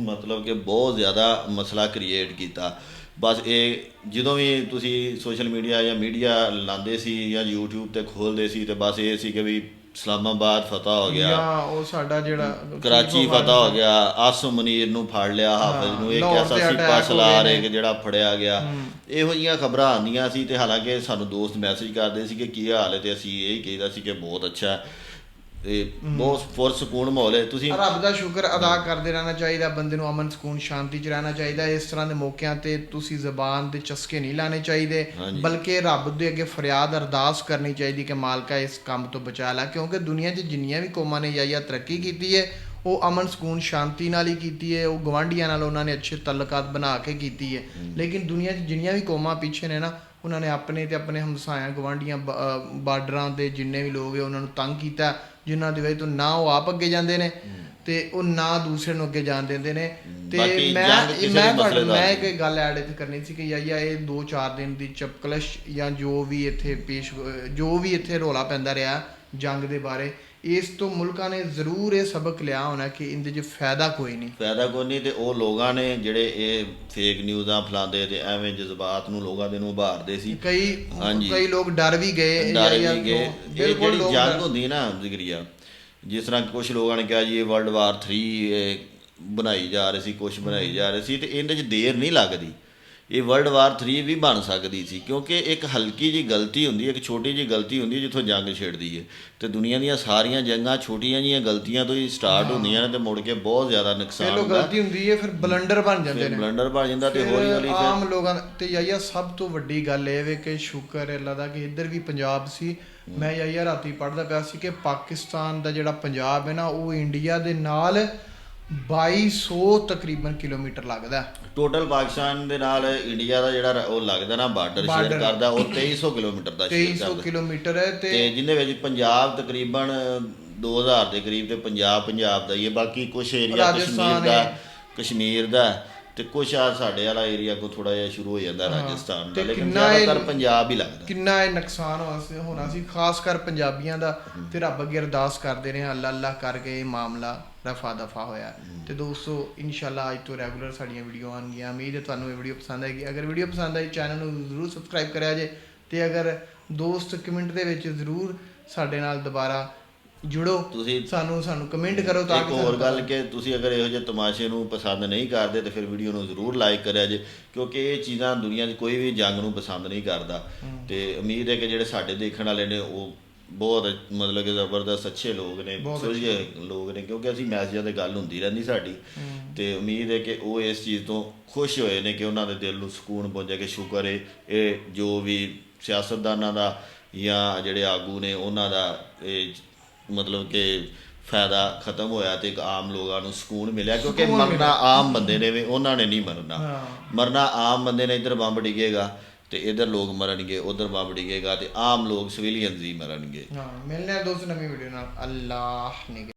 ਮਤਲਬ ਕਿ ਬਹੁਤ ਜ਼ਿਆਦਾ ਮਸਲਾ ਕ੍ਰੀਏਟ ਕੀਤਾ। ਬਸ ਇਹ ਜਦੋਂ ਵੀ ਤੁਸੀਂ ਸੋਸ਼ਲ ਮੀਡੀਆ ਜਾਂ ਮੀਡੀਆ ਲਾਉਂਦੇ ਸੀ ਜਾਂ YouTube ਤੇ ਖੋਲਦੇ ਸੀ ਤੇ ਬਸ ਇਹ ਸੀ ਕਿ ਵੀ ਇਸਲਾਮਾਬਾਦ ਫਤਹ ਹੋ ਗਿਆ। ਜਾਂ ਉਹ ਸਾਡਾ ਜਿਹੜਾ ਕਰਾਚੀ ਫਤਹ ਹੋ ਗਿਆ। ਆਸਮ ਮਨੀਰ ਨੂੰ ਫੜ ਲਿਆ ਹਾਫਿਜ਼ ਨੂੰ। ਇੱਕ ਐਸਾ ਸਿਪਾ ਸਲਾਰ ਇੱਕ ਜਿਹੜਾ ਫੜਿਆ ਗਿਆ। ਇਹੋ ਜਿਹੀਆਂ ਖਬਰਾਂ ਆਉਂਦੀਆਂ ਸੀ ਤੇ ਹਾਲਾਂਕਿ ਸਾਨੂੰ ਦੋਸਤ ਮੈਸੇਜ ਕਰਦੇ ਸੀ ਕਿ ਕੀ ਹਾਲ ਹੈ ਤੇ ਅਸੀਂ ਇਹ ਕਹਿੰਦਾ ਸੀ ਕਿ ਬਹੁਤ ਅੱਛਾ ਹੈ। ਤੇ ਬਹੁਤ ਫੁਰ ਸਕੂਨ ਮਾਹੌਲ ਹੈ। ਤੁਸੀਂ ਰੱਬ ਦਾ ਸ਼ੁਕਰ ਅਦਾ ਕਰਦੇ ਰਹਿਣਾ ਚਾਹੀਦਾ ਬੰਦੇ ਨੂੰ ਅਮਨ ਸਕੂਨ ਸ਼ਾਂਤੀ ਚ ਰਹਿਣਾ ਚਾਹੀਦਾ। ਇਸ ਤਰ੍ਹਾਂ ਦੇ ਮੌਕਿਆਂ ਤੇ ਤੁਸੀਂ ਜ਼ਬਾਨ ਦੇ ਚਸਕੇ ਨਹੀਂ ਲਾਣੇ ਚਾਹੀਦੇ। ਬਲਕਿ ਰੱਬ ਦੇ ਅੱਗੇ ਫਰਿਆਦ ਅਰਦਾਸ ਕਰਨੀ ਚਾਹੀਦੀ ਕਿ ਮਾਲਕਾ ਇਸ ਕੰਮ ਤੋਂ ਬਚਾ ਲੈ ਕਿਉਂਕਿ ਦੁਨੀਆ 'ਚ ਜਿੰਨੀਆਂ ਵੀ ਕੌਮਾਂ ਨੇ ਜਾਂ ਤਰੱਕੀ ਕੀਤੀ ਹੈ ਉਹ ਅਮਨ ਸਕੂਨ ਸ਼ਾਂਤੀ ਨਾਲ ਹੀ ਕੀਤੀ ਹੈ ਉਹ ਗਵਾਂਢੀਆਂ ਨਾਲ ਉਹਨਾਂ ਨੇ ਅੱਛੇ ਤਲਕਾਤ ਬਣਾ ਕੇ ਕੀਤੀ ਹੈ। ਲੇਕਿਨ ਦੁਨੀਆ 'ਚ ਜਿੰਨੀਆਂ ਵੀ ਕੌਮਾਂ ਪਿੱਛੇ ਨੇ ਨਾ ਉਹਨਾਂ ਨੇ ਆਪਣੇ ਤੇ ਆਪਣੇ ਹਮਸਾਇਆਂ ਅਹ ਬਾਰਡਰਾਂ ਦੇ ਜਿੰਨੇ ਵੀ ਲੋਕ ਹੈ ਉਹਨਾਂ ਨੂੰ ਤੰਗ ਕੀਤਾ ਜਿਨ੍ਹਾਂ ਦੀ ਵਜ੍ਹਾ ਤੋਂ ਨਾ ਉਹ ਆਪ ਅੱਗੇ ਜਾਂਦੇ ਨੇ ਤੇ ਉਹ ਨਾ ਦੂਸਰੇ ਨੂੰ ਅੱਗੇ ਜਾਣ ਦਿੰਦੇ ਨੇ। ਤੇ ਮੈਂ ਮੈਂ ਤੁਹਾਡੇ ਮੈਂ। ਇੱਕ ਗੱਲ ਐਡ ਇੱਥੇ ਕਰਨੀ ਸੀ ਕਿ ਯਾਇਆ ਇਹ 2-4 ਦਿਨ ਦੀ ਚਪਕਲਸ਼ ਜਾਂ ਜੋ ਵੀ ਇੱਥੇ ਪੇਸ਼ ਜੋ ਵੀ ਇੱਥੇ ਰੋਲਾ ਪੈਂਦਾ ਰਿਹਾ ਜੰਗ ਦੇ ਬਾਰੇ ਇਸ ਤੋਂ ਮੁਲਕਾਂ ਨੇ ਜ਼ਰੂਰ ਇਹ ਸਬਕ ਲਿਆ ਹੋਣਾ ਕਿ ਇਹਦੇ 'ਚ ਫਾਇਦਾ ਕੋਈ ਨਹੀਂ। ਫਾਇਦਾ ਕੋਈ ਨਹੀਂ ਤੇ ਉਹ ਲੋਕਾਂ ਨੇ ਜਿਹੜੇ ਇਹ ਫੇਕ ਨਿਊਜ਼ਾਂ ਫਲਾਉਂਦੇ ਤੇ ਐਵੇਂ ਜਜ਼ਬਾਤ ਨੂੰ ਲੋਕਾਂ ਦੇ ਨੂੰ ਉਭਾਰਦੇ ਸੀ। ਕਈ। ਕਈ ਲੋਕ ਡਰ ਵੀ ਗਏ ਡਰ ਵੀ ਗਏ। ਇਹ ਜਿਹੜੀ ਜੰਗ ਹੁੰਦੀ ਨਾ ਜ਼ਿਕਰੀਆ ਜਿਸ ਤਰ੍ਹਾਂ ਕੁਝ ਲੋਕਾਂ ਨੇ ਕਿਹਾ ਜੀ ਇਹ ਵਰਲਡ ਵਾਰ 3 ਇਹ ਬਣਾਈ ਜਾ ਰਹੀ ਸੀ ਕੁਝ ਬਣਾਈ ਜਾ ਰਹੀ ਸੀ ਤੇ ਇਹਦੇ 'ਚ ਦੇਰ ਨਹੀਂ ਲੱਗਦੀ। ਇਹ ਵਰਲਡ ਵਾਰ 3 ਵੀ ਬਣ ਸਕਦੀ ਸੀ ਕਿਉਂਕਿ ਇੱਕ ਹਲਕੀ ਜੀ ਗਲਤੀ ਹੁੰਦੀ ਹੈ ਇੱਕ ਛੋਟੀ ਜੀ ਗਲਤੀ ਹੁੰਦੀ ਹੈ ਜਿੱਥੋਂ ਜੰਗ ਛਿੜਦੀ ਹੈ। ਤੇ ਦੁਨੀਆ ਦੀਆਂ ਸਾਰੀਆਂ ਜੰਗਾਂ ਛੋਟੀਆਂ ਜੀਆਂ ਗਲਤੀਆਂ ਤੋਂ ਹੀ ਸਟਾਰਟ ਹੁੰਦੀਆਂ ਨੇ ਤੇ ਮੁੜ ਕੇ ਬਹੁਤ ਜ਼ਿਆਦਾ ਨੁਕਸਾਨ ਹੁੰਦਾ। ਗਲਤੀ ਹੁੰਦੀ ਹੈ ਫਿਰ ਬਲੰਡਰ ਬਣ ਜਾਂਦੇ ਨੇ। ਬਲੰਡਰ ਬਣ ਜਾਂਦਾ ਤੇ ਹੌਲੀ ਹੌਲੀ ਫਿਰ ਆਮ ਲੋਕਾਂ ਤੇ ਯਾਇਆ ਸਭ ਤੋਂ ਵੱਡੀ ਗੱਲ ਇਹ ਵੇ ਕਿ ਸ਼ੁਕਰ ਹੈ ਅੱਲਾ ਦਾ ਕਿ ਇੱਧਰ ਵੀ ਪੰਜਾਬ ਸੀ। ਮੈਂ ਯਾਇਆ ਰਾਤੀ ਪੜ੍ਹਦਾ ਪਿਆ ਸੀ ਕਿ ਪਾਕਿਸਤਾਨ ਦਾ ਜਿਹੜਾ ਪੰਜਾਬ ਹੈ ਨਾ ਉਹ ਇੰਡੀਆ ਦੇ ਨਾਲ 2200 ਤਕਰੀਬਨ ਕਿਲੋਮੀਟਰ ਲੱਗਦਾ। ਟੋਟਲ ਪਾਕਿਸਤਾਨ ਦੇ ਨਾਲ ਇੰਡੀਆ ਦਾ ਜਿਹੜਾ ਉਹ ਲੱਗਦਾ ਨਾ ਬਾਰਡਰ ਸ਼ੇਅਰ। ਕਰਦਾ ਉਹ 2300 ਕਿਲੋਮੀਟਰ ਦਾ ਸ਼ੇਅਰ 2300 ਕਰਦਾ। ਕਿਲੋਮੀਟਰ ਹੈ ਤੇ ਤੇ ਜਿੰਨੇ ਵਿੱਚ ਪੰਜਾਬ ਤਕਰੀਬਨ 2000 ਦੇ ਕਰੀਬ ਤੇ ਪੰਜਾਬ ਪੰਜਾਬ ਦਾ ਹੀ ਹੈ। ਬਾਕੀ ਕੁਝ ਏਰੀਆ ਕਸ਼ਮੀਰ ਦਾ। ਕਸ਼ਮੀਰ ਦਾ ਤੇ ਕੁਝ ਆ ਸਾਡੇ ਵਾਲਾ ਏਰੀਆ ਕੋ ਥੋੜਾ ਜਿਹਾ ਸ਼ੁਰੂ ਹੋ ਜਾਂਦਾ ਰਾਜਸਥਾਨ ਦਾ ਲੇਕਿਨ ਕਿੰਨਾ ਇਹ- ਜ਼ਿਆਦਾਤਰ ਪੰਜਾਬ ਹੀ ਲੱਗਦਾ। ਕਿੰਨਾ ਇਹ ਨੁਕਸਾਨ ਹੋਣਾ ਸੀ ਖਾਸ ਕਰ ਪੰਜਾਬੀਆਂ ਦਾ ਤੇ ਰੱਬ ਅੱਗੇ ਅਰਦਾਸ ਕਰਦੇ ਰਹੇ ਅੱਲਾ ਅੱਲਾ ਕਰਕੇ ਇਹ ਮਾਮਲਾ ਰਫਾ ਦਫਾ ਹੋਇਆ ਤੇ ਦੋਸਤੋ ਇਨਸ਼ਾਅੱਲਾ ਅੱਜ ਤੋਂ ਰੈਗੂਲਰ ਸਾਡੀਆਂ ਵੀਡੀਓ ਆਉਣਗੀਆਂ। ਉਮੀਦ ਹੈ ਤੁਹਾਨੂੰ ਇਹ ਵੀਡੀਓ ਪਸੰਦ ਆਏਗੀ। ਅਗਰ ਵੀਡੀਓ ਪਸੰਦ ਆਈ ਚੈਨਲ ਨੂੰ ਜ਼ਰੂਰ ਸਬਸਕ੍ਰਾਈਬ ਕਰਿਆ ਜੇ। ਤੇ ਅਗਰ ਦੋਸਤ ਕਮੈਂਟ ਦੇ ਵਿੱਚ ਜ਼ਰੂਰ ਸਾਡੇ ਨਾਲ ਦੁਬਾਰਾ ਜੁੜੋ। ਤੁਸੀਂ ਸਾਨੂੰ ਸਾਨੂੰ ਕਮੈਂਟ ਕਰੋ ਤਾਂ ਕਿ ਹੋਰ ਗੱਲ ਕਿ ਤੁਸੀਂ ਅਗਰ ਇਹੋ ਜਿਹੇ ਤਮਾਸ਼ੇ ਨੂੰ ਪਸੰਦ ਨਹੀਂ ਕਰਦੇ ਤੇ ਫਿਰ ਵੀਡੀਓ ਨੂੰ ਜ਼ਰੂਰ ਲਾਈਕ ਕਰਿਆ ਜੇ ਕਿਉਂਕਿ ਇਹ ਚੀਜ਼ਾਂ ਦੁਨੀਆ 'ਚ ਕੋਈ ਵੀ ਜੰਗ ਨੂੰ ਪਸੰਦ ਨਹੀਂ ਕਰਦਾ। ਤੇ ਉਮੀਦ ਹੈ ਕਿ ਜਿਹੜੇ ਸਾਡੇ ਦੇਖਣ ਵਾਲੇ ਨੇ ਉਹ ਬਹੁਤ ਮਤਲਬ ਕਿ ਜ਼ਬਰਦਸਤ ਅੱਛੇ ਲੋਕ ਨੇ ਸੁਝੇ ਲੋਕ ਨੇ ਕਿਉਂਕਿ ਅਸੀਂ ਮੈਸੇਜਾਂ ਤੇ ਗੱਲ ਹੁੰਦੀ ਰਹਿੰਦੀ ਸਾਡੀ। ਤੇ ਉਮੀਦ ਹੈ ਕਿ ਉਹ ਇਸ ਚੀਜ਼ ਤੋਂ ਖੁਸ਼ ਹੋਏ ਨੇ ਕਿ ਉਹਨਾਂ ਦੇ ਦਿਲ ਨੂੰ ਸਕੂਨ ਪਹੁੰਚਿਆ ਕਿ ਸ਼ੁਕਰ ਹੈ ਇਹ ਜੋ ਵੀ ਸਿਆਸਤਦਾਨਾਂ ਦਾ ਜਾਂ ਜਿਹੜੇ ਆਗੂ ਨੇ ਉਹਨਾਂ ਦਾ ਇਹ ਮਤਲਬ ਕਿ ਫਾਇਦਾ ਖਤਮ ਹੋਇਆ ਤੇ ਇੱਕ ਆਮ ਲੋਕਾਂ ਨੂੰ ਸਕੂਨ ਮਿਲਿਆ ਕਿਉਂਕਿ ਮਰਨਾ ਆਮ ਬੰਦੇ ਨੇ ਵੀ ਉਹਨਾਂ ਨੇ ਨਹੀਂ ਮਰਨਾ। ਮਰਨਾ ਆਮ ਬੰਦੇ ਨੇ ਇੱਧਰ ਬੰਬ ਡਿੱਗੇਗਾ। ਤੇ ਇਧਰ ਲੋਕ ਮਰਨਗੇ, ਉਧਰ ਬੰਬ ਗਏਗਾ ਤੇ ਆਮ ਲੋਕ, ਸਿਵਿਲੀਅਨਸ ਹੀ ਮਰਨਗੇ। ਹਾਂ, ਮਿਲਨੇ ਆ ਦੋਸਤ ਨਵੀਂ ਵੀਡੀਓ ਨਾਲ। ਅੱਲਾਹ ਨੇ